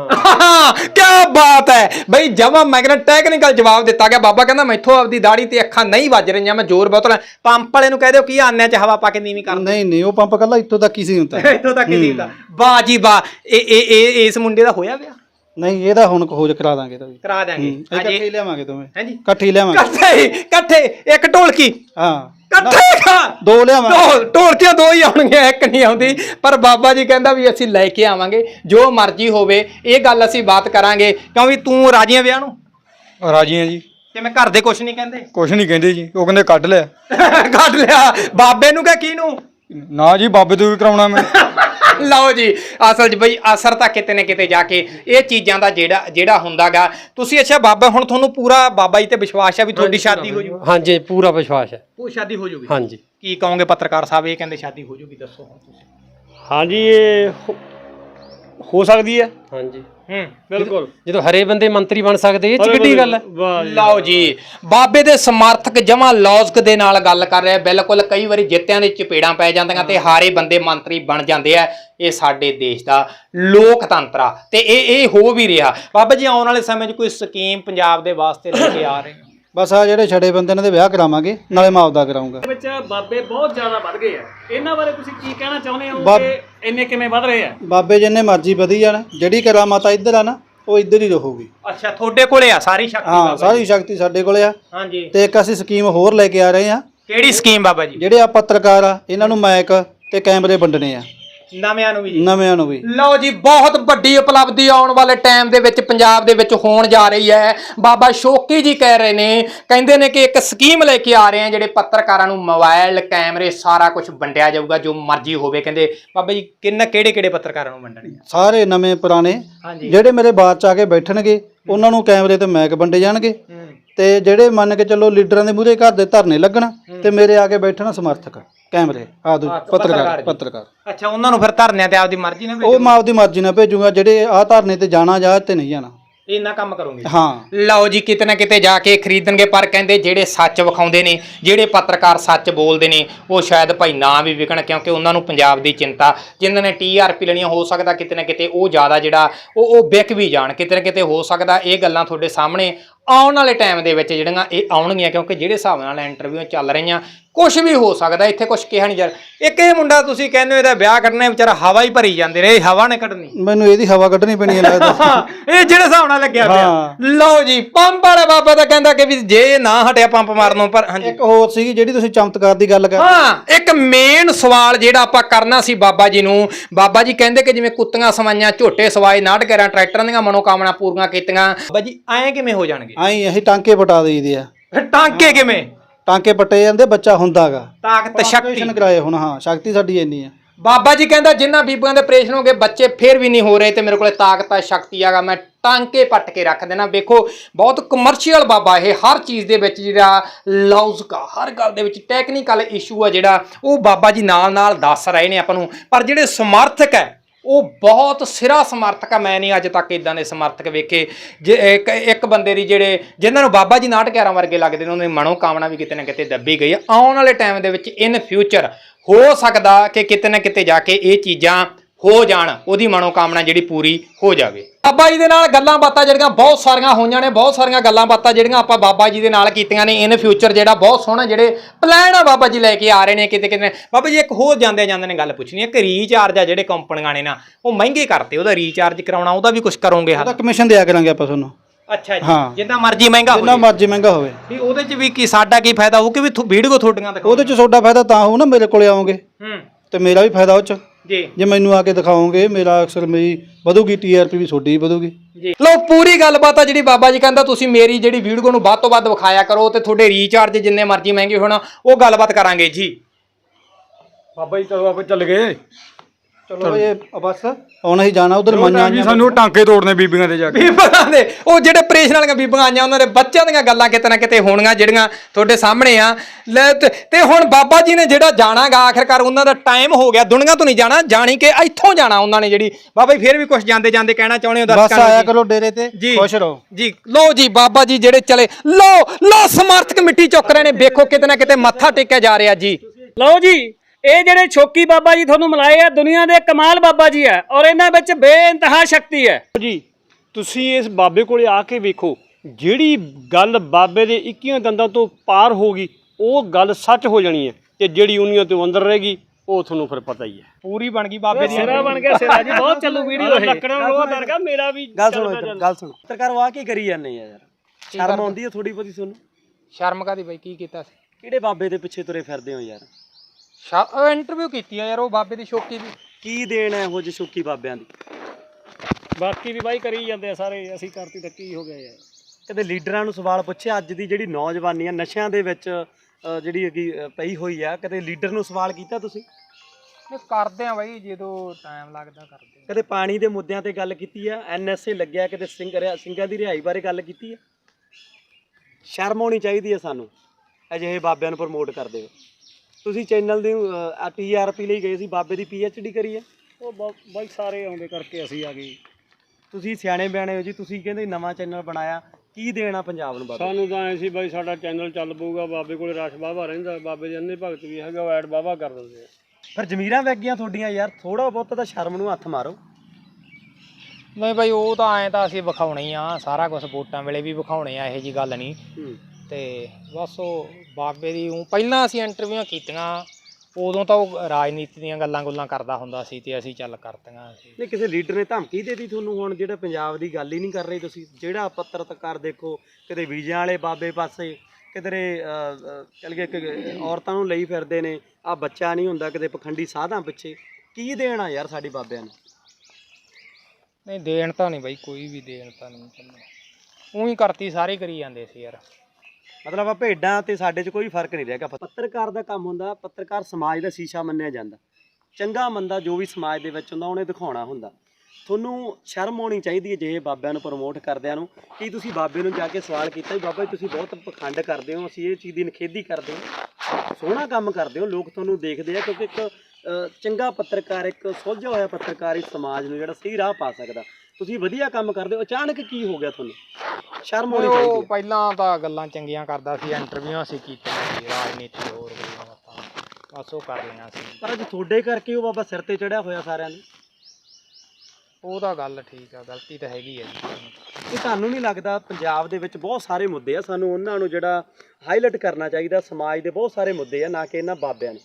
ਕੀ ਬਾਤ ਹੈ। ਬਈ ਜਮਾ ਮੈਂ ਕਹਿੰਦਾ ਟੈਕਨੀਕਲ ਜਵਾਬ ਦਿੱਤਾ ਗਿਆ। ਬਾਬਾ ਕਹਿੰਦਾ ਮੈਥੋਂ ਆਪਦੀ ਦਾੜੀ ਤੇ ਅੱਖਾਂ ਨਹੀਂ ਵੱਜ ਰਹੀਆਂ ਮੈਂ ਜ਼ੋਰ ਬਹੁਤ ਲਾ ਪੰਪ ਵਾਲੇ ਨੂੰ ਕਹਿ ਦਿਓ ਕੀ ਆਨਿਆਂ ਚ ਹਵਾ ਪਾ ਕੇ ਨੀਵੀਂ ਕਰ ਨਹੀਂ ਨਹੀਂ ਉਹ ਪੰਪ ਕੱਲਾ ਇੱਥੋਂ ਤੱਕ ਹੀ ਸੀ ਹੁੰਦਾ ਇੱਥੋਂ ਤੱਕ ਹੀ ਹੁੰਦਾ ਵਾਹ ਜੀ ਵਾਹ। ਇਹ ਇਹ ਇਹ ਇਸ ਮੁੰਡੇ ਦਾ ਹੋਇਆ ਵਿਆਹ? ਨਹੀਂ ਇਹਦਾ ਹੁਣ ਖੋਜ ਕਰਾ ਦਾਂਗੇ ਇਹਦਾ ਵੀ। ਕਰਾ ਦਾਂਗੇ। ਇਕੱਠੇ ਹੀ ਲਿਆਵਾਂਗੇ ਦੋਵੇਂ। ਹਾਂਜੀ। ਇਕੱਠੇ ਹੀ ਲਿਆਵਾਂਗੇ। ਇਕੱਠੇ ਇਕੱਠੇ। ਇੱਕ ਢੋਲਕੀ। ਹਾਂ। ਇਕੱਠੇ ਖਾ। ਦੋ ਲਿਆਵਾਂ ਢੋਲ ਢੋਲਕੀਆਂ ਦੋ ਹੀ ਆਉਣਗੀਆਂ ਇੱਕ ਨਹੀਂ ਆਉਂਦੀ। ਪਰ ਬਾਬਾ ਜੀ ਕਹਿੰਦਾ ਵੀ ਅਸੀਂ ਲੈ ਕੇ ਆਵਾਂਗੇ। ਜੋ ਮਰਜ਼ੀ ਹੋਵੇ ਇਹ ਗੱਲ ਅਸੀਂ ਬਾਤ ਕਰਾਂਗੇ। ਕਿਉਂਕਿ ਤੂੰ ਰਾਜੀ ਆ ਵਿਆਹ ਨੂੰ? ਰਾਜੀ ਆ ਜੀ ਕਿਵੇਂ ਘਰ ਦੇ ਕੁਝ ਨਹੀਂ ਕਹਿੰਦੇ? ਕੁਛ ਨਹੀਂ ਕਹਿੰਦੇ ਜੀ। ਉਹ ਕਹਿੰਦੇ ਕੱਢ ਲਿਆ। ਕੱਢ ਲਿਆ। ਬਾਬੇ ਨੂੰ ਕਹ ਕਿਹਨੂੰ? ਨਾ ਜੀ ਬਾਬੇ ਤੋਂ ਵੀ ਕਰਾਉਣਾ ਮੈਂ। ਲਓ ਜੀ ਅਸਲ 'ਚ ਬਈ ਅਸਰ ਤਾਂ ਕਿਤੇ ਨਾ ਕਿਤੇ ਜਾ ਕੇ ਇਹ ਚੀਜ਼ਾਂ ਦਾ ਜਿਹੜਾ ਜਿਹੜਾ ਹੁੰਦਾਗਾ। ਤੁਸੀਂ ਅੱਛਾ ਬਾਬਾ ਹੁਣ ਤੁਹਾਨੂੰ ਪੂਰਾ ਬਾਬਾ ਜੀ ਤੇ ਵਿਸ਼ਵਾਸ ਹੈ ਵੀ ਤੁਹਾਡੀ ਸ਼ਾਦੀ ਹੋ ਜੂ? ਹਾਂਜੀ ਪੂਰਾ ਵਿਸ਼ਵਾਸ ਹੈ ਉਹ ਸ਼ਾਦੀ ਹੋ ਜੂਗੀ? ਹਾਂਜੀ। ਕੀ ਕਹੋਗੇ ਪੱਤਰਕਾਰ ਸਾਹਿਬ ਇਹ ਕਹਿੰਦੇ ਸ਼ਾਦੀ ਹੋ ਜੂਗੀ ਦੱਸੋ ਹੁਣ ਤੁਸੀਂ। ਹਾਂਜੀ ਇਹ ਹੋ- ਹੋ ਸਕਦੀ ਹੈ। ਹਾਂਜੀ। ਹੂੰ ਬਿਲਕੁਲ। ਜਦੋਂ ਹਰੇ ਬੰਦੇ ਮੰਤਰੀ ਬਣ ਸਕਦੇ ਇਹ ਚ ਕਿੱਡੀ ਗੱਲ ਹੈ। ਲਓ ਜੀ ਬਾਬੇ ਦੇ ਸਮਰਥਕ ਜਮਾ ਲੌਜਕ ਦੇ ਨਾਲ ਗੱਲ ਕਰ ਰਿਹਾ ਬਿਲਕੁਲ ਕਈ ਵਾਰੀ ਜਿੱਤਿਆਂ ਦੇ ਚਪੇੜਾਂ ਪੈ ਜਾਂਦੀਆਂ ਤੇ ਹਾਰੇ ਬੰਦੇ ਮੰਤਰੀ ਬਣ ਜਾਂਦੇ ਆ ਇਹ ਸਾਡੇ ਦੇਸ਼ ਦਾ ਲੋਕਤੰਤਰ ਆ ਤੇ ਇਹ ਇਹ ਹੋ ਵੀ ਰਿਹਾ। ਬਾਬਾ ਜੀ ਆਉਣ ਵਾਲੇ ਸਮੇਂ 'ਚ ਕੋਈ ਸਕੀਮ ਪੰਜਾਬ ਦੇ ਵਾਸਤੇ ਲੈ ਕੇ ਆ ਰਹੇ ਹੋ? ਬਸ ਆ ਜਿਹੜੇ ਛੜੇ ਬੰਦੇ ਨੇ ਦੇ ਵਿਆਹ ਕਰਾਵਾਂਗੇ ਨਾਲੇ ਮੈਂ ਆਪਦਾ ਕਰਾਉਂਗਾ ਵਿੱਚ ਬਾਬੇ ਬਹੁਤ ਜ਼ਿਆਦਾ ਵੱਧ ਗਏ ਆ। ਇਹਨਾਂ ਬਾਰੇ ਤੁਸੀਂ ਕੀ ਕਹਿਣਾ ਚਾਹੁੰਦੇ ਹੋ ਬਾਬ- ਕਿ ਇੰਨੇ ਕਿਵੇਂ ਵੱਧ ਰਹੇ ਆ? ਬਾਬੇ ਜਿੰਨੇ ਮਰਜ਼ੀ ਵਧੀ ਜਾਣ ਜਿਹੜੀ ਕਰਾਮਾਤਾ ਇੱਧਰ ਆ ਨਾ ਉਹ ਇੱਧਰ ਹੀ ਰਹੂਗੀ। ਅੱਛਾ ਤੁਹਾਡੇ ਕੋਲੇ ਆ ਸਾਰੀ ਸ਼ਕਤੀ ਹਾਂ ਬਾਬਾ ਸਾਰੀ ਸ਼ਕਤੀ ਸਾਡੇ ਕੋਲੇ ਆ। ਹਾਂਜੀ। ਤੇ ਇੱਕ ਅਸੀਂ ਸਕੀਮ ਹੋਰ ਲੈ ਕੇ ਆ ਰਹੇ ਆ। ਕਿਹੜੀ ਸਕੀਮ ਬਾਬਾ ਜੀ? ਜਿਹੜੇ ਆ ਪੱਤਰਕਾਰ ਆ ਇਹਨਾਂ ਨੂੰ ਮਾਈਕ ਤੇ ਕੈਮਰੇ ਵੰਡਣੇ ਆ। ਨਵਿਆਂ ਨੂੰ ਵੀ ਜੀ। ਨਵਿਆਂ ਨੂੰ ਵੀ। ਲਓ ਜੀ ਬਹੁਤ ਵੱਡੀ ਉਪਲਬਧੀ ਆਉਣ ਵਾਲੇ ਟਾਈਮ ਦੇ ਵਿੱਚ ਪੰਜਾਬ ਦੇ ਵਿੱਚ ਹੋਣ ਜਾ ਰਹੀ ਹੈ। ਬਾਬਾ ਸ਼ੋਕੀ ਜੀ ਕਹਿ ਰਹੇ ਨੇ ਕਹਿੰਦੇ ਨੇ ਕਿ ਇੱਕ ਸਕੀਮ ਲੈ ਕੇ ਆ ਰਹੇ ਆ ਜਿਹੜੇ ਪੱਤਰਕਾਰਾਂ ਨੂੰ ਮੋਬਾਈਲ ਕੈਮਰੇ ਸਾਰਾ ਕੁਝ ਵੰਡਿਆ ਜਾਊਗਾ ਜੋ ਮਰਜ਼ੀ ਹੋਵੇ ਕਹਿੰਦੇ। ਬਾਬਾ ਜੀ ਕਿੰਨਾ ਕਿਹੜੇ ਕਿਹੜੇ ਪੱਤਰਕਾਰਾਂ ਨੂੰ ਵੰਡਣੇ ਆ? ਸਾਰੇ ਨਵੇਂ ਪੁਰਾਣੇ ਜਿਹੜੇ ਮੇਰੇ ਬਾਅਦ ਚ ਆ ਕੇ ਬੈਠਣਗੇ ਉਹਨਾਂ ਨੂੰ ਕੈਮਰੇ ਤੇ ਮੈਕ ਵੰਡੇ ਜਾਣਗੇ। ਤੇ ਜਿਹੜੇ ਮੰਨ ਕੇ ਚੱਲੋ ਲੀਡਰਾਂ ਦੇ ਮੂਹਰੇ ਘਰ ਦੇ ਧਰਨੇ ਲੱਗਣ ਤੇ ਮੇਰੇ ਆ ਕੇ ਬੈਠਣ ਸਮਰਥਕ ਕੈਮਰੇ ਆਦੂ ਪੱਤਰਕਾਰ ਪੱਤਰਕਾਰ ਜੀ। ਪੱਤਰਕਾਰ। ਅੱਛਾ ਉਹਨਾਂ ਨੂੰ ਫਿਰ ਧਰਨਿਆਂ ਤੇ ਆਪਦੀ ਮਰਜ਼ੀ ਨਾਲ ਉਹ ਮੈਂ ਆਪਦੀ ਮਰਜ਼ੀ ਨਾਲ ਭੇਜੂਗਾ ਜਿਹੜੇ ਆ ਧਰਨੇ ਤੇ ਜਾਣਾ ਜਾਂ ਤੇ ਨਹੀਂ ਜਾਣਾ। ਇੰਨਾ ਕੰਮ ਕਰੋਗੇ? ਹਾਂ। ਲਓ ਜੀ ਕਿਤੇ ਨਾ ਕਿਤੇ ਜਾ ਕੇ ਖਰੀਦਣਗੇ ਪਰ ਕਹਿੰਦੇ ਜਿਹੜੇ ਸੱਚ ਵਿਖਾਉਂਦੇ ਨੇ ਜਿਹੜੇ ਪੱਤਰਕਾਰ ਸੱਚ ਬੋਲਦੇ ਨੇ ਉਹ ਸ਼ਾਇਦ ਭਾਈ ਨਾ ਵੀ ਵਿਕਣ ਕਿਉਂਕਿ ਉਹਨਾਂ ਨੂੰ ਪੰਜਾਬ ਦੀ ਚਿੰਤਾ। ਜਿਨ੍ਹਾਂ ਨੇ ਟੀਆਰਪੀ ਲੈਣੀਆਂ ਹੋ ਸਕਦਾ ਕਿਤੇ ਨਾ ਕਿਤੇ ਉਹ ਜ਼ਿਆਦਾ ਜਿਹੜਾ ਉਹ ਉਹ ਵਿਕ ਵੀ ਜਾਣ। ਕਿਤੇ ਨਾ ਕਿਤੇ ਹੋ ਸਕਦਾ ਇਹ ਗੱਲਾਂ ਤੁਹਾਡੇ ਸਾਹਮਣੇ ਆਉਣ ਵਾਲੇ ਟਾਈਮ ਦੇ ਵਿੱਚ ਜਿਹੜੀਆਂ ਇਹ ਆਉਣਗੀਆਂ ਕਿਉਂਕਿ ਜਿਹੜੇ ਹਿਸਾਬ ਨਾਲ ਇੰਟਰਵਿਊ ਚੱਲ ਰਹੀਆਂ ਕੁਝ ਵੀ ਹੋ ਸਕਦਾ ਇੱਥੇ ਕੁਝ ਕਿਹਾ ਨਹੀਂ ਜਾ ਰਿਹਾ। ਇੱਕ ਇਹ ਮੁੰਡਾ ਤੁਸੀਂ ਕਹਿੰਦੇ ਹੋ ਇਹਦਾ ਵਿਆਹ ਕਰਨਾ ਹੈ, ਵਿਚਾਰਾ ਹਵਾ ਹੀ ਭਰੀ ਜਾਂਦੇ ਇਹ ਹਵਾ ਨੇ ਕੱਢਣੀ। ਮੈਨੂੰ ਇਹਦੀ ਹਵਾ ਕੱਢਣੀ ਪੈਣੀ ਹੈ ਲੱਗਦਾ ਇਹ ਜਿਹੜੇ ਹਿਸਾਬ ਨਾਲ ਲੱਗਿਆ ਪਿਆ। ਹਾਂ। ਲਓ ਜੀ ਪੰਪ ਵਾਲਾ ਬਾਬਾ ਤਾਂ ਕਹਿੰਦਾ ਕਿ ਵੀ ਜੇ ਨਾ ਹਟਿਆ ਪੰਪ ਮਾਰਨੋਂ ਪਰ ਹਾਂਜੀ। ਇੱਕ ਹੋਰ ਸੀਗੀ ਜਿਹੜੀ ਤੁਸੀਂ ਚਮਤਕਾਰ ਦੀ ਗੱਲ ਕਰ ਹਾਂ। ਇੱਕ ਮੇਨ ਸਵਾਲ ਜਿਹੜਾ ਆਪਾਂ ਕਰਨਾ ਸੀ ਬਾਬਾ ਜੀ ਨੂੰ। ਬਾਬਾ ਜੀ ਕਹਿੰਦੇ ਕਿ ਜਿਵੇਂ ਕੁੱਤੀਆਂ ਸਵਾਈਆਂ ਝੋਟੇ ਸਵਾਏ ਨਾੜ ਕਰਾਂ ਟਰੈਕਟਰਾਂ ਦੀਆਂ ਮਨੋਕਾਮਨਾ ਪੂਰੀਆਂ ਕੀਤੀਆਂ। ਬਾਬਾ ਜੀ ਐਂ ਕਿਵੇਂ ਹੋ ਜਾਣਗੇ? ਆਈ ਅਸੀਂ ਟਾਂਕੇ ਪਟਾ ਦੇਈਦੇ ਆ। ਫਿਰ ਟਾਂਕੇ ਕਿਵੇਂ? ਟਾਂਕੇ ਪੱਟੇ ਜਾਂਦੇ ਬੱਚਾ ਹੁੰਦਾਗਾ ਤਾਕਤ ਸ਼ਕਤੀ। ਆਪਰੇਸ਼ਨ ਕਰਾਏ ਹੁਣ ਹਾਂ ਸ਼ਕਤੀ ਸਾਡੀ ਇੰਨੀ ਆ। ਬਾਬਾ ਜੀ ਕਹਿੰਦਾ ਜਿੰਨਾ ਬੀਬੀਆਂ ਦੇ ਆਪਰੇਸ਼ਨ ਹੋ ਗਏ ਬੱਚੇ ਫੇਰ ਵੀ ਨਹੀਂ ਹੋ ਰਹੇ ਤੇ ਮੇਰੇ ਕੋਲੇ ਤਾਕਤ ਆ ਸ਼ਕਤੀ ਆਗਾ ਮੈਂ ਟਾਂਕੇ ਪੱਟ ਕੇ ਰੱਖ ਦੇਣਾ। ਵੇਖੋ ਬਹੁਤ ਕਮਰਸ਼ੀਅਲ ਬਾਬਾ ਇਹ ਹਰ ਚੀਜ਼ ਦੇ ਵਿੱਚ ਜਿਹੜਾ ਲੌਜ਼ਕਾ ਹਰ ਗੱਲ ਦੇ ਵਿੱਚ ਟੈਕਨੀਕਲ ਇਸ਼ੂ ਆ ਜਿਹੜਾ ਉਹ ਬਾਬਾ ਜੀ ਨਾਲ ਨਾਲ ਦੱਸ ਰਹੇ ਨੇ ਆਪਾਂ ਨੂੰ। ਪਰ ਜਿਹੜੇ ਸਮਰਥਕ ਹੈ ਉਹ ਬਹੁਤ ਸਿਰਾ ਸਮਰਥਕ ਆ। ਮੈਂ ਨਹੀਂ ਅੱਜ ਤੱਕ ਇਦਾਂ ਦੇ ਸਮਰਥਕ ਵੇਖੇ। ਜੇ ਇੱਕ ਇੱਕ ਬੰਦੇ ਦੀ ਜਿਹੜੇ, ਜਿਨ੍ਹਾਂ ਨੂੰ ਬਾਬਾ ਜੀ ਨਾਟਕਿਆਰਾਂ ਵਰਗੇ ਲੱਗਦੇ ਨੇ, ਉਹਨਾਂ ਦੀ ਮਨੋ ਕਾਮਨਾ ਵੀ ਕਿਤੇ ਨਾ ਕਿਤੇ ਦੱਬੀ ਗਈ ਆ। ਆਉਣ ਵਾਲੇ ਟਾਈਮ ਦੇ ਵਿੱਚ ਇਨ ਫਿਊਚਰ ਹੋ ਸਕਦਾ ਕਿ ਕਿਤੇ ਨਾ ਕਿਤੇ ਜਾ ਕੇ ਇਹ ਚੀਜ਼ਾਂ ਹੋ ਜਾਣ ਉਹਦੀ ਮਨੋ ਕਾਮਨਾ ਜਿਹੜੀ ਪੂਰੀ ਹੋ ਜਾਵੇ। ਬਾਬਾ ਜੀ ਦੇ ਨਾਲ ਗੱਲਾਂ ਬਾਤਾਂ ਜਿਹੜੀਆਂ ਬਹੁਤ ਸਾਰੀਆਂ ਹੋਈਆਂ ਨੇ ਬਹੁਤ ਸਾਰੀਆਂ ਗੱਲਾਂ ਬਾਤਾਂ ਜਿਹੜੀਆਂ ਆਪਾਂ ਬਾਬਾ ਜੀ ਦੇ ਨਾਲ ਕੀਤੀਆਂ ਨੇ ਇਨ ਫਿਊਚਰ ਜਿਹੜਾ ਬਹੁਤ ਸੋਹਣਾ ਜਿਹੜੇ ਪਲਾਨ ਆ ਬਾਬਾ ਜੀ ਲੈ ਕੇ ਆ ਰਹੇ ਨੇ ਕਿਤੇ ਕਿਤੇ। ਬਾਬਾ ਜੀ ਇੱਕ ਹੋਰ ਜਾਂਦੇ ਜਾਂਦੇ ਨੇ ਗੱਲ ਪੁੱਛਣੀ ਹੈ ਕਿ ਰੀਚਾਰਜ ਆ ਜਿਹੜੇ ਕੰਪਨੀਆਂ ਨੇ ਨਾ ਉਹ ਮਹਿੰਗੇ ਕਰਤੇ ਉਹਦਾ ਰੀਚਾਰਜ ਕਰਾਉਣਾ ਉਹਦਾ ਵੀ ਕੁਝ ਕਰੋਗੇ ਉਹਦਾ ਹੱਲ ਕਮਿਸ਼ਨ ਦਿਆ ਕਰਾਂਗੇ ਆਪਾਂ ਤੁਹਾਨੂੰ। ਅੱਛਾ ਜੀ ਹਾਂ। ਜਿੰਨਾ ਮਰਜ਼ੀ ਮਹਿੰਗਾ ਜਿੰਨਾ ਹੋ ਮਰਜ਼ੀ ਮਹਿੰਗਾ ਹੋਵੇ। ਵੀ ਉਹਦੇ ਚ ਵੀ ਕੀ ਸਾਡਾ ਕੀ ਫਾਇਦਾ ਹੋ ਕਿ ਵੀ ਵੀਡੀਓ ਤੁਹਾਡੀਆਂ ਦਿਖਾਓ। ਉਹਦੇ ਚ ਤੁਹਾਡਾ ਫਾਇਦਾ ਤਾਂ ਹੋਊ ਨਾ ਮੇਰੇ ਕੋਲੇ ਆਓਗੇ। ਹੂੰ। ਤੇ ਮੇਰਾ ਵੀ ਫਾਇਦਾ ਉਹ ਚ। ਜੀ। ਜੇ ਮੈਨੂੰ ਆ ਕੇ ਦਿਖਾਓਗੇ ਮੇਰਾ ਅਕਸਰ ਮੇਰੀ ਵਧੂਗੀ ਟੀਆਰਪੀ ਵੀ ਤੁਹਾਡੀ ਵੀ ਵਧੂਗੀ। ਜੀ। ਲੋ ਪੂਰੀ ਗੱਲਬਾਤ ਆ ਜਿਹੜੀ ਬਾਬਾ ਜੀ ਕਹਿੰਦਾ ਤੁਸੀਂ ਮੇਰੀ ਜਿਹੜੀ ਵੀਡੀਓ ਨੂੰ ਵੱਧ ਤੋਂ ਵੱਧ ਵਿਖਾਇਆ ਕਰੋ ਤੇ ਤੁਹਾਡੇ ਰੀਚਾਰਜ ਜਿੰਨੇ ਮਰਜ਼ੀ ਮਹਿੰਗੇ ਹੋਣ ਉਹ ਗੱਲਬਾਤ ਕਰਾਂਗੇ ਜੀ। ਬਾਬਾ ਜੀ ਚਲੋ ਆਪਾਂ ਚੱਲ ਗਏ। ਚਲੋ ਇਹ ਬਸ। ਹੁਣ ਅਸੀਂ ਜਾਣਾ ਉਧਰ ਜੀ ਮੰਨਾਂ ਸਾਨੂੰ ਟਾਂਕੇ ਤੋੜਨੇ ਬੀਬੀਆਂ ਦੇ ਜਾ ਕੇ। ਬੀਬੀਆਂ ਦੇ ਉਹ ਜਿਹੜੇ ਆਪਰੇਸ਼ਨ ਵਾਲੀਆਂ ਬੀਬੀਆਂ ਆਈਆਂ ਉਹਨਾਂ ਦੇ ਬੱਚਿਆਂ ਦੀਆਂ ਗੱਲਾਂ ਕਿਤੇ ਨਾ ਕਿਤੇ ਹੋਣਗੀਆਂ ਜਿਹੜੀਆਂ ਤੁਹਾਡੇ ਸਾਹਮਣੇ ਆ। ਲੈ ਤੇ ਤੇ ਹੁਣ ਬਾਬਾ ਜੀ ਨੇ ਜਿਹੜਾ ਜਾਣਾਗਾ ਆਖਿਰਕਾਰ ਉਹਨਾਂ ਦਾ ਟਾਈਮ ਹੋ ਗਿਆ ਦੁਨੀਆ ਤੋਂ ਨਹੀਂ ਜਾਣਾ ਜਾਣੀ ਕਿ ਇੱਥੋਂ ਜਾਣਾ ਉਹਨਾਂ ਨੇ ਜਿਹੜੀ। ਬਾਬਾ ਜੀ ਫੇਰ ਵੀ ਕੁਝ ਜਾਂਦੇ ਜਾਂਦੇ ਕਹਿਣਾ ਚਾਹੁੰਦੇ ਹੋ ਬਸ ਦਰਸ਼ਕਾਂ ਨੂੰ ਆਇਆ ਜੀ? ਕਰੋ ਡੇਰੇ ਤੇ ਜੀ ਖੁਸ਼ ਰਹੋ। ਜੀ ਲੋ ਜੀ ਬਾਬਾ ਜੀ ਜਿਹੜੇ ਚਲੇ। ਲੋ ਲੋ ਸਮਰਥਕ ਮਿੱਟੀ ਚੁੱਕ ਰਹੇ ਨੇ। ਵੇਖੋ ਕਿਤੇ ਨਾ ਕਿਤੇ ਮੱਥਾ ਟੇਕਿਆ ਜਾ ਰਿਹਾ ਜੀ। ਲਓ ਜੀ ਇਹ ਜਿਹੜੇ ਛੋਕੀ ਬਾਬਾ ਜੀ ਤੁਹਾਨੂੰ ਮਿਲਾਏ ਆ ਦੁਨੀਆ ਦੇ ਕਮਾਲ ਬਾਬਾ ਜੀ ਆ ਔਰ ਇਹਨਾਂ ਵਿੱਚ ਬੇਇੰਤਹਾ ਸ਼ਕਤੀ ਹੈ। ਜੀ ਤੁਸੀਂ ਇਸ ਬਾਬੇ ਕੋਲੇ ਆ ਕੇ ਵੇਖੋ ਜਿਹੜੀ ਗੱਲ ਬਾਬੇ ਦੇ 21 ਦੰਦਾਂ ਤੋਂ ਪਾਰ ਹੋ ਗਈ ਉਹ ਗੱਲ ਸੱਚ ਹੋ ਜਾਣੀ ਹੈ ਤੇ ਜਿਹੜੀ ਉਨੀਆਂ ਤੋਂ ਅੰਦਰ ਰਹੇਗੀ ਉਹ ਤੁਹਾਨੂੰ ਫਿਰ ਪਤਾ ਹੀ ਹੈ। ਪੂਰੀ ਬਣ ਗਈ ਬਾਬੇ ਦੀ ਸਿਰਾ ਬਣ ਗਿਆ ਸਿਰਾ ਜੀ ਬਹੁਤ ਚੱਲੂ ਵੀਡੀਓ ਇਹ। ਲੱਕੜਾਂ ਰੋਹ ਦਰਗਾ ਮੇਰਾ ਵੀ ਗੱਲ ਸੁਣੋ ਇੱਧਰ ਗੱਲ ਸੁਣੋ। ਪੱਤਰਕਾਰ ਵਾਹ ਕੀ ਕਰੀ ਜਾਂਦੇ ਆ ਯਾਰ? ਸ਼ਰਮ ਆਉਂਦੀ ਹੈ ਥੋੜੀ ਬਹੁਤੀ ਤੁਹਾਨੂੰ? ਸ਼ਰਮ ਕਾਦੀ ਬਾਈ ਕੀ ਕੀਤਾ ਸੀ? ਕਿਹੜੇ ਬਾਬੇ ਦੇ ਪਿੱਛੇ ਤੁਰੇ ਫਿਰਦੇ ਹੋ ਯਾਰ? ਇੰਟਰਵਿਊ ਕੀਤੀ ਆ ਯਾਰ ਉਹ ਬਾਬੇ ਦੀ ਸ਼ੋਕੀ ਦੀ। ਕੀ ਦੇਣ ਹੈ ਇਹੋ ਜਿਹੇ ਸ਼ੌਕੀ ਬਾਬਿਆਂ ਦੀ? ਬਾਕੀ ਵੀ ਬਾਈ ਕਰੀ ਜਾਂਦੇ ਆ ਸਾਰੇ ਅਸੀਂ ਕਰਤੀ ਤਾਂ ਕੀ ਹੋ ਗਿਆ ਯਾਰ ਕਦੇ ਲੀਡਰਾਂ ਨੂੰ ਸਵਾਲ ਪੁੱਛਿਆ ਅੱਜ ਦੀ ਜਿਹੜੀ ਨੌਜਵਾਨੀ ਆ ਨਸ਼ਿਆਂ ਦੇ ਵਿੱਚ ਅ, ਜਿਹੜੀ ਹੈਗੀ ਅ, ਪਈ ਹੋਈ ਆ ਕਦੇ ਲੀਡਰ ਨੂੰ ਸਵਾਲ ਕੀਤਾ ਤੁਸੀਂ? ਕਰਦੇ ਆ ਬਾਈ ਜਦੋਂ ਟਾਈਮ ਲੱਗਦਾ ਕਰਦੇ ਕਦੇ ਪਾਣੀ ਦੇ ਮੁੱਦਿਆਂ ਤੇ ਗੱਲ ਕੀਤੀ ਆ ਐਨਐਸਏ ਲੱਗਿਆ ਕਦੇ ਸਿੰਘ ਰਿਆ- ਸਿੰਘਾਂ ਦੀ ਰਿਹਾਈ ਬਾਰੇ ਗੱਲ ਕੀਤੀ ਆ। ਸ਼ਰਮ ਆਉਣੀ ਚਾਹੀਦੀ ਹੈ ਸਾਨੂੰ ਅਜਿਹੇ ਬਾਬਿਆਂ ਨੂੰ ਪ੍ਰਮੋਟ ਕਰਦੇ ਹੋ ਤੁਸੀਂ ਚੈਨਲ ਦੀ ਟੀਆਰਪੀ ਲਈ ਗਏ ਸੀ ਬਾਬੇ ਦੀ ਪੀਐਚਡੀ ਕਰੀ ਆ ਉਹ ਬ- ਬਾਈ ਸਾਰੇ ਆਉਂਦੇ ਕਰਕੇ ਅਸੀਂ ਆ ਗਏ। ਤੁਸੀਂ ਸਿਆਣੇ ਬਿਆਣੇ ਹੋ ਜੀ ਤੁਸੀਂ ਕਹਿੰਦੇ ਨਵਾਂ ਚੈਨਲ ਬਣਾਇਆ ਕੀ ਦੇਣਾ ਪੰਜਾਬ ਨੂੰ ਬਾਬੇ? ਸਾਨੂੰ ਤਾਂ ਐ ਸੀ ਬਾਈ ਸਾਡਾ ਚੈਨਲ ਚੱਲ ਪਊਗਾ ਬਾਬੇ ਕੋਲੇ ਰਸ਼ ਬਾਬਾ ਰਹਿੰਦਾ ਬਾਬੇ ਦੇ ਅੰਨੇ ਭਗਤ ਵੀ ਹੈਗਾ ਉਹ ਐਡ ਬਾਬਾ ਕਰ ਦਿੰਦੇ ਆ। ਪਰ ਜ਼ਮੀਰਾਂ ਵਗ ਗਈਆਂ ਤੁਹਾਡੀਆਂ ਯਾਰ ਥੋੜਾ ਬਹੁਤ ਤਾਂ ਸ਼ਰਮ ਨੂੰ ਹੱਥ ਮਾਰੋ। ਨਹੀਂ ਬਾਈ ਉਹ ਤਾਂ ਐਂ ਤਾਂ ਅਸੀਂ ਵਿਖਾਉਣੇ ਹੀ ਆ ਸਾਰਾ ਕੁਝ ਵੋਟਾਂ ਵੇਲੇ ਵੀ ਵਿਖਾਉਣੇ ਆ ਇਹੋ ਜੀ ਗੱਲ ਨਹੀਂ। ਹੂੰ। ਤੇ ਬਸ ਉਹ ਬਾਬੇ ਦੀ ਊਂ ਪਹਿਲਾਂ ਅਸੀਂ ਇੰਟਰਵਿਊਆਂ ਕੀਤੀਆਂ ਉਦੋਂ ਤਾਂ ਉਹ ਰਾਜਨੀਤੀ ਦੀਆਂ ਗੱਲਾਂ ਗੁੱਲਾਂ ਕਰਦਾ ਹੁੰਦਾ ਸੀ ਤੇ ਅਸੀਂ ਚੱਲ ਕਰਤੀਆਂ ਅਸੀਂ। ਨਹੀਂ ਕਿਸੇ ਲੀਡਰ ਨੇ ਧਮਕੀ ਦੇ ਦਿੱਤੀ ਤੁਹਾਨੂੰ ਹੁਣ ਜਿਹੜਾ ਪੰਜਾਬ ਦੀ ਗੱਲ ਹੀ ਨਹੀਂ ਕਰ ਰਹੇ ਤੁਸੀਂ? ਜਿਹੜਾ ਪੱਤਰਕਾਰ ਦੇਖੋ ਕਿਤੇ ਵੀਜ਼ਿਆਂ ਵਾਲੇ ਬਾਬੇ ਪਾਸੇ ਕਿਧਰੇ ਚਲ ਗਏ ਕਿ ਔਰਤਾਂ ਨੂੰ ਲਈ ਫਿਰਦੇ ਨੇ ਆ ਬੱਚਾ ਨਹੀਂ ਹੁੰਦਾ ਕਿਤੇ ਪਖੰਡੀ ਸਾਧਾਂ ਪਿੱਛੇ। ਕੀ ਦੇਣਾ ਯਾਰ ਸਾਡੀ ਬਾਬਿਆਂ ਨੇ? ਨਹੀਂ ਦੇਣ ਤਾਂ ਨਹੀਂ ਬਾਈ ਕੋਈ ਵੀ ਦੇਣ ਤਾਂ ਨਹੀਂ। ਉਹੀ ਕਰਤੀ ਸਾਰੇ ਕਰੀ ਜਾਂਦੇ ਸੀ ਯਾਰ। ਮਤਲਬ ਆ ਭੇਡਾਂ ਤੇ ਸਾਡੇ 'ਚ ਕੋਈ ਫ਼ਰਕ ਨਹੀਂ ਰਹੇਗਾ। ਪੱਤਰਕਾਰ ਦਾ ਕੰਮ ਹੁੰਦਾ, ਪੱਤਰਕਾਰ ਸਮਾਜ ਦਾ ਸ਼ੀਸ਼ਾ ਮੰਨਿਆ ਜਾਂਦਾ। ਚੰਗਾ ਮੰਦਾ ਜੋ ਵੀ ਸਮਾਜ ਦੇ ਵਿੱਚ ਹੁੰਦਾ, ਉਹਨੇ ਦਿਖਾਉਣਾ ਹੁੰਦਾ। ਤੁਹਾਨੂੰ ਸ਼ਰਮ ਆਉਣੀ ਚਾਹੀਦੀ ਹੈ ਜੇ ਬਾਬਿਆਂ ਨੂੰ ਪ੍ਰਮੋਟ ਕਰਦਿਆਂ ਨੂੰ। ਕੀ ਤੁਸੀਂ ਬਾਬੇ ਨੂੰ ਜਾ ਕੇ ਸਵਾਲ ਕੀਤਾ ਵੀ ਬਾਬਾ ਜੀ ਤੁਸੀਂ ਬਹੁਤ ਪਖੰਡ ਕਰਦੇ ਹੋ, ਅਸੀਂ ਇਹ ਚੀਜ਼ ਦੀ ਨਖੇਦੀ ਕਰਦੇ ਹਾਂ। ਸੋਹਣਾ ਕੰਮ ਕਰਦੇ ਹੋ, ਲੋਕ ਤੁਹਾਨੂੰ ਦੇਖਦੇ ਆ ਕਿਉਂਕਿ ਇੱਕ ਚੰਗਾ ਪੱਤਰਕਾਰ, ਇੱਕ ਸੁਲਝਿਆ ਹੋਇਆ ਪੱਤਰਕਾਰ ਇਸ ਸਮਾਜ ਨੂੰ ਜਿਹੜਾ ਸਹੀ ਰਾਹ ਪਾ ਸਕਦਾ। ਤੁਸੀਂ ਵਧੀਆ ਕੰਮ ਕਰਦੇ ਹੋ ਅਚਾਨਕ ਕੀ ਹੋ ਗਿਆ ਤੁਹਾਨੂੰ? ਸ਼ਰਮ ਆਉਣੀ ਚਾਹੀਦੀ ਉਹ ਹੈ। ਪਹਿਲਾਂ ਤਾਂ ਗੱਲਾਂ ਚੰਗੀਆਂ ਕਰਦਾ ਸੀ ਇੰਟਰਵਿਊਆਂ ਅਸੀਂ ਕੀਤੀਆਂ ਸੀ ਰਾਜਨੀਤੀ ਹੋਰ ਗੱਲਾਂ ਬਾਤਾਂ ਬਸ ਉਹ ਕਰ ਲਈਆਂ ਸੀ। ਪਰ ਅੱਜ ਤੁਹਾਡੇ ਕਰਕੇ ਉਹ ਬਾਬਾ ਸਿਰ ਤੇ ਚੜਿਆ ਹੋਇਆ ਸਾਰਿਆਂ ਨੇ। ਉਹ ਤਾਂ ਗੱਲ ਠੀਕ ਆ ਗਲਤੀ ਤਾਂ ਹੈਗੀ ਆ ਜੀ। ਇਹ ਤੁਹਾਨੂੰ ਨਹੀਂ ਲੱਗਦਾ ਪੰਜਾਬ ਦੇ ਵਿੱਚ ਬਹੁਤ ਸਾਰੇ ਮੁੱਦੇ ਆ ਸਾਨੂੰ ਉਹਨਾਂ ਨੂੰ ਜਿਹੜਾ ਹਾਈਲਾਈਟ ਕਰਨਾ ਚਾਹੀਦਾ ਸਮਾਜ ਦੇ ਬਹੁਤ ਸਾਰੇ ਮੁੱਦੇ ਆ ਨਾ ਕਿ ਇਹਨਾਂ ਬਾਬਿਆਂ ਨੇ।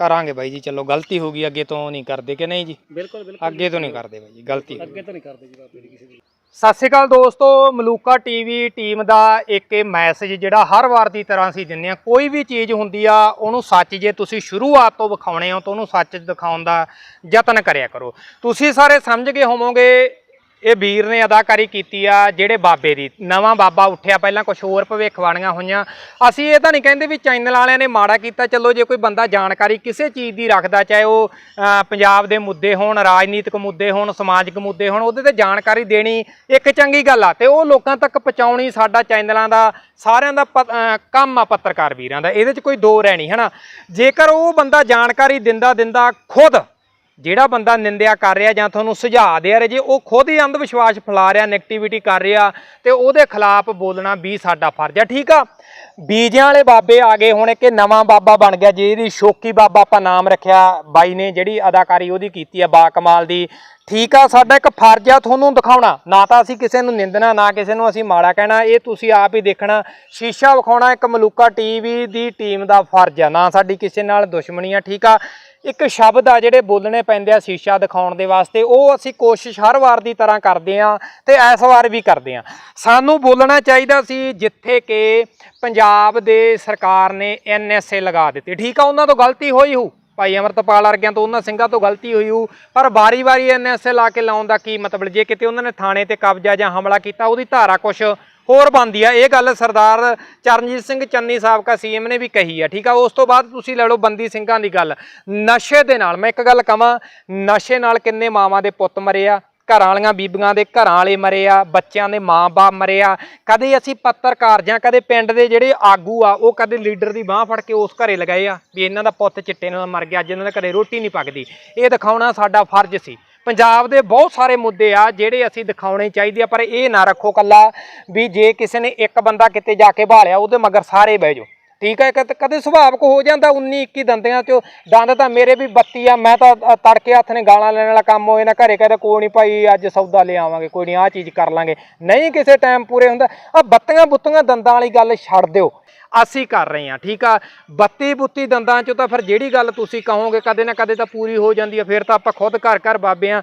ਕਰਾਂਗੇ ਬਾਈ ਜੀ ਚਲੋ ਗਲਤੀ ਹੋ ਗਈ ਅੱਗੇ ਤੋਂ ਨਹੀਂ ਕਰਦੇ ਕਿ ਨਹੀਂ ਜੀ? ਬਿਲਕੁਲ ਬਿਲਕੁਲ। ਅੱਗੇ ਤੋਂ ਨਹੀਂ ਕਰਦੇ ਬਾਈ ਜੀ ਗਲਤੀ ਹੋ ਗਈ। ਅੱਗੇ ਤਾਂ ਨਹੀਂ ਕਰਦੇ ਜੀ ਬਾਬੇ ਦੀ ਕਿਸੇ ਦੀ। ਸਤਿ ਸ਼੍ਰੀ ਅਕਾਲ ਦੋਸਤੋ ਮਲੂਕਾ ਟੀਵੀ ਟੀਮ ਦਾ ਇੱਕ ਇਹ ਮੈਸੇਜ ਜਿਹੜਾ ਹਰ ਵਾਰ ਦੀ ਤਰ੍ਹਾਂ ਅਸੀਂ ਦਿੰਦੇ ਆ ਕੋਈ ਵੀ ਚੀਜ਼ ਹੁੰਦੀ ਆ ਉਹਨੂੰ ਸੱਚ ਜੇ ਤੁਸੀਂ ਸ਼ੁਰੂਆਤ ਤੋਂ ਵਿਖਾਉਣੇ ਹੋ ਤਾਂ ਉਹਨੂੰ ਸੱਚ ਦਿਖਾਉਣ ਦਾ ਯਤਨ ਕਰਿਆ ਕਰੋ। ਤੁਸੀਂ ਸਾਰੇ ਸਮਝ ਗਏ ਹੋਵੋਗੇ ਇਹ ਵੀਰ ਨੇ ਅਦਾਕਾਰੀ ਕੀਤੀ ਆ ਜਿਹੜੇ ਬਾਬੇ ਦੀ। ਨਵਾਂ ਬਾਬਾ ਉੱਠਿਆ, ਪਹਿਲਾਂ ਕੁਝ ਹੋਰ ਭਵਿੱਖਬਾਣੀਆਂ ਹੋਈਆਂ। ਅਸੀਂ ਇਹ ਤਾਂ ਨਹੀਂ ਕਹਿੰਦੇ ਵੀ ਚੈਨਲ ਵਾਲਿਆਂ ਨੇ ਮਾੜਾ ਕੀਤਾ। ਚਲੋ, ਜੇ ਕੋਈ ਬੰਦਾ ਜਾਣਕਾਰੀ ਕਿਸੇ ਚੀਜ਼ ਦੀ ਰੱਖਦਾ, ਚਾਹੇ ਉਹ ਪੰਜਾਬ ਦੇ ਮੁੱਦੇ ਹੋਣ, ਰਾਜਨੀਤਿਕ ਮੁੱਦੇ ਹੋਣ, ਸਮਾਜਿਕ ਮੁੱਦੇ ਹੋਣ, ਉਹਦੇ ਤੇ ਜਾਣਕਾਰੀ ਦੇਣੀ ਇੱਕ ਚੰਗੀ ਗੱਲ ਆ ਤੇ ਉਹ ਲੋਕਾਂ ਤੱਕ ਪਹੁੰਚਾਉਣੀ ਸਾਡਾ ਚੈਨਲਾਂ ਦਾ, ਸਾਰਿਆਂ ਦਾ ਪ- ਕੰਮ ਆ ਪੱਤਰਕਾਰ ਵੀਰਾਂ ਦਾ। ਇਹਦੇ 'ਚ ਕੋਈ ਦੋ ਰਹਿਣੀ ਨਹੀਂ, ਹਨਾ? ਜੇਕਰ ਉਹ ਬੰਦਾ ਜਾਣਕਾਰੀ ਦਿੰਦਾ ਦਿੰਦਾ ਖੁਦ ਜਿਹੜਾ ਬੰਦਾ ਨਿੰਦਿਆ ਕਰ ਰਿਹਾ ਜਾਂ ਤੁਹਾਨੂੰ ਸੁਝਾਅ ਦੇ ਰਿਹਾ ਜੇ ਉਹ ਖੁਦ ਹੀ ਅੰਧ ਵਿਸ਼ਵਾਸ ਫੈਲਾ ਰਿਹਾ ਨੈਗੇਟਿਵਿਟੀ ਕਰ ਰਿਹਾ ਤੇ ਉਹਦੇ ਖਿਲਾਫ ਬੋਲਣਾ ਵੀ ਸਾਡਾ ਫਰਜ਼ ਆ ਠੀਕ ਆ? ਬੀਜਿਆਂ ਵਾਲੇ ਬਾਬੇ ਆ ਗਏ ਹੁਣ ਕਿ ਨਵਾਂ ਬਾਬਾ ਬਣ ਗਿਆ ਜਿਹਦੀ ਸ਼ੋਕੀ ਬਾਬਾ ਆਪਾਂ ਨਾਮ ਰੱਖਿਆ, ਬਾਈ ਨੇ ਜਿਹੜੀ ਅਦਾਕਾਰੀ ਉਹਦੀ ਕੀਤੀ ਆ ਬਾ ਕਮਾਲ ਦੀ। ਠੀਕ ਆ, ਸਾਡਾ ਇੱਕ ਫਰਜ਼ ਆ ਤੁਹਾਨੂੰ ਦਿਖਾਉਣਾ, ਨਾ ਤਾਂ ਅਸੀਂ ਕਿਸੇ ਨੂੰ ਨਿੰਦਣਾ, ਨਾ ਕਿਸੇ ਨੂੰ ਅਸੀਂ ਮਾੜਾ ਕਹਿਣਾ, ਇਹ ਤੁਸੀਂ ਆਪ ਹੀ ਦੇਖਣਾ, ਸ਼ੀਸ਼ਾ ਵਿਖਾਉਣਾ ਇੱਕ ਮਲੂਕਾ ਟੀਵੀ ਦੀ ਟੀਮ ਦਾ ਫਰਜ਼ ਆ, ਨਾ ਸਾਡੀ ਕਿਸੇ ਨਾਲ ਦੁਸ਼ਮਣੀ ਆ, ਠੀਕ ਆ? ਇੱਕ ਸ਼ਬਦ ਆ ਜਿਹੜੇ ਬੋਲਣੇ ਪੈਂਦੇ ਆ ਸ਼ੀਸ਼ਾ ਦਿਖਾਉਣ ਦੇ ਵਾਸਤੇ, ਉਹ ਅਸੀਂ ਕੋਸ਼ਿਸ਼ ਹਰ ਵਾਰ ਦੀ ਤਰ੍ਹਾਂ ਕਰਦੇ ਆ ਤੇ ਇਸ ਵਾਰ ਵੀ ਕਰਦੇ ਆ ਸਾਨੂੰ ਬੋਲਣਾ ਚਾਹੀਦਾ ਸੀ ਜਿੱਥੇ ਕਿ ਪੰਜਾਬ ਦੇ ਸਰਕਾਰ ਨੇ ਐਨਐਸਏ ਲਗਾ ਦਿੱਤੀ। ਠੀਕ ਆ, ਉਹਨਾਂ ਤੋਂ ਗਲਤੀ ਹੋਈ ਹੋਊ? ਭਾਈ ਅਮਰਤਪਾਲ ਵਰਗਿਆਂ ਤੋਂ ਉਹਨਾਂ ਸਿੰਘਾਂ ਤੋਂ ਗਲਤੀ ਹੋਈ ਹੋਊ। ਪਰ ਵਾਰੀ-ਵਾਰੀ ਐਨਐਸਏ ਲਾ ਕੇ ਲਾਉਣ ਦਾ ਕੀ ਮਤਲਬ? ਜੇ ਕਿਤੇ ਉਹਨਾਂ ਨੇ ਥਾਣੇ ਤੇ ਕਬਜ਼ਾ ਜਾਂ ਹਮਲਾ ਕੀਤਾ, ਉਹਦੀ ਧਾਰਾ ਕੁਛ ਹੋਰ ਬਣਦੀ ਆ। ਇਹ ਗੱਲ ਸਰਦਾਰ ਚਰਨਜੀਤ ਸਿੰਘ ਚੰਨੀ ਸਾਬਕਾ ਸੀਐਮ ਨੇ ਵੀ ਕਹੀ ਆ, ਠੀਕ ਆ? ਉਸ ਤੋਂ ਬਾਅਦ ਤੁਸੀਂ ਲੈ ਲਓ ਬੰਦੀ ਸਿੰਘਾਂ ਦੀ ਗੱਲ। ਨਸ਼ੇ ਦੇ ਨਾਲ, ਮੈਂ ਇੱਕ ਗੱਲ ਕਹਾਂ, ਨਸ਼ੇ ਨਾਲ ਕਿੰਨੇ ਮਾਵਾਂ ਦੇ ਪੁੱਤ ਮਰੇ ਆ। ਘਰਾਂ ਵਾਲੀਆਂ ਬੀਬੀਆਂ ਦੇ ਘਰਾਂ ਵਾਲੇ ਮਰੇ ਆ, ਬੱਚਿਆਂ ਦੇ ਮਾਂ-ਬਾਪ ਮਰੇ ਆ। ਕਦੇ ਅਸੀਂ ਪੱਤਰਕਾਰ ਜਾਂ ਕਦੇ ਪਿੰਡ ਦੇ ਜਿਹੜੇ ਆਗੂ ਆ, ਉਹ ਕਦੇ ਲੀਡਰ ਦੀ ਬਾਹ ਫੜ ਕੇ ਉਸ ਘਰੇ ਲਗਾਏ ਆ ਵੀ ਇਹਨਾਂ ਦਾ ਪੁੱਤ ਚਿੱਟੇ ਨਾਲ ਮਰ ਗਿਆ, ਅੱਜ ਇਹਨਾਂ ਦੇ ਘਰੇ ਰੋਟੀ ਨਹੀਂ ਪੱਕਦੀ। ਇਹ ਦਿਖਾਉਣਾ ਸਾਡਾ ਫਰਜ਼ ਸੀ। ਪੰਜਾਬ ਦੇ ਬਹੁਤ ਸਾਰੇ ਮੁੱਦੇ ਆ ਜਿਹੜੇ ਅਸੀਂ ਦਿਖਾਉਣੇ ਚਾਹੀਦੇ ਆ, ਪਰ ਇਹ ਨਾ ਰੱਖੋ ਕੱਲਾ ਵੀ ਜੇ ਕਿਸੇ ਨੇ ਇੱਕ ਬੰਦਾ ਕਿਤੇ ਜਾ ਕੇ ਭਾਲਿਆ, ਉਹਦੇ ਮਗਰ ਸਾਰੇ ਬਹਿ ਜਾਓ। ਠੀਕ ਹੈ ਕਦ- ਕਦੇ ਸੁਭਾਵਕ ਹੋ ਜਾਂਦਾ 19 21 ਦੰਦਿਆਂ ਚੋਂ। ਦੰਦ ਤਾਂ ਮੇਰੇ ਵੀ 32 ਆ ਮੈਂ ਤਾਂ ਅ, ਤੜਕੇ ਹੱਥ ਨੇ ਗਾਲਾਂ ਲੈਣ ਵਾਲਾ ਕੰਮ ਹੋਏ ਨਾ ਘਰੇ ਕਹਿੰਦਾ ਕੋਈ ਨਹੀਂ ਭਾਈ ਅੱਜ ਸੌਦਾ ਲੈ ਆਵਾਂਗੇ ਕੋਈ ਨਹੀਂ ਆਹ ਚੀਜ਼ ਕਰ ਲਾਂਗੇ। ਨਹੀਂ ਕਿਸੇ ਟਾਈਮ ਪੂਰੇ ਹੁੰਦਾ। ਆ ਬੱਤੀਆਂ ਬੁੱਤੀਆਂ ਦੰਦਾਂ ਵਾਲੀ ਗੱਲ ਛੱਡ ਦਿਓ। ਅਸੀਂ ਕਰ ਰਹੇ ਹਾਂ ਠੀਕ ਆ? ਬੱਤੀ ਬੁੱਤੀ ਦੰਦਾਂ ਚੋਂ ਤਾਂ ਫਿਰ ਜਿਹੜੀ ਗੱਲ ਤੁਸੀਂ ਕਹੋਗੇ ਕਦੇ ਨਾ ਕਦੇ ਤਾਂ ਪੂਰੀ ਹੋ ਜਾਂਦੀ ਹੈ ਫਿਰ ਤਾਂ ਆਪਾਂ ਖੁਦ ਘਰ ਘਰ ਬਾਬੇ ਹਾਂ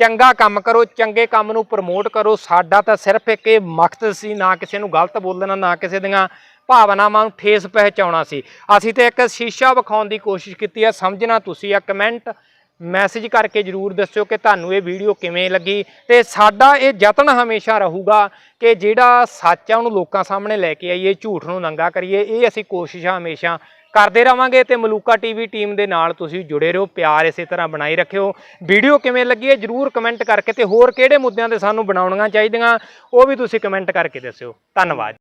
ਚੰਗਾ ਕੰਮ ਕਰੋ ਚੰਗੇ ਕੰਮ ਨੂੰ ਪ੍ਰਮੋਟ ਕਰੋ। ਸਾਡਾ ਤਾਂ ਸਿਰਫ ਇੱਕ ਇਹ ਮਕਸਦ ਸੀ ਨਾ ਕਿਸੇ ਨੂੰ ਗਲਤ ਬੋਲਣਾ ਨਾ ਕਿਸੇ ਦੀਆਂ ਭਾਵਨਾਵਾਂ ਨੂੰ ਠੇਸ ਪਹੁੰਚਾਉਣਾ ਸੀ। ਅਸੀਂ ਤੇ ਇੱਕ ਸ਼ੀਸ਼ਾ ਵਿਖਾਉਣ ਦੀ ਕੋਸ਼ਿਸ਼ ਕੀਤੀ ਹੈ ਸਮਝਣਾ ਤੁਸੀਂ ਆ, ਕਮੈਂਟ ਮੈਸੇਜ ਕਰਕੇ ਜਰੂਰ ਦੱਸਿਓ ਕਿ ਤੁਹਾਨੂੰ ਇਹ ਵੀਡੀਓ ਕਿਵੇਂ ਲੱਗੀ ਤੇ ਸਾਡਾ ਇਹ ਯਤਨ ਹਮੇਸ਼ਾ ਰਹੂਗਾ ਕਿ ਜਿਹੜਾ ਸੱਚ ਆ, ਉਹਨੂੰ ਲੋਕਾਂ ਸਾਹਮਣੇ ਲੈ ਕੇ ਆਈਏ, ਝੂਠ ਨੂੰ ਨੰਗਾ ਕਰੀਏ, ਇਹ ਅਸੀਂ ਕੋਸ਼ਿਸ਼ਾਂ ਹਮੇਸ਼ਾ ਕਰਦੇ ਰਵਾਂਗੇ ਤੇ ਮਲੂਕਾ ਟੀਵੀ ਟੀਮ ਦੇ ਨਾਲ ਤੁਸੀਂ ਜੁੜੇ ਰਹੋ, ਪਿਆਰ ਇਸੇ ਤਰ੍ਹਾਂ ਬਣਾਈ ਰੱਖਿਓ। ਵੀਡੀਓ ਕਿਵੇਂ ਲੱਗੀ ਹੈ ਜਰੂਰ ਕਮੈਂਟ ਕਰਕੇ ਤੇ ਹੋਰ ਕਿਹੜੇ ਮੁੱਦਿਆਂ ਤੇ ਸਾਨੂੰ ਬਣਾਉਣੀਆਂ ਚਾਹੀਦੀਆਂ, ਉਹ ਵੀ ਤੁਸੀਂ ਕਮੈਂਟ ਕਰਕੇ ਦੱਸਿਓ। ਧੰਨਵਾਦ।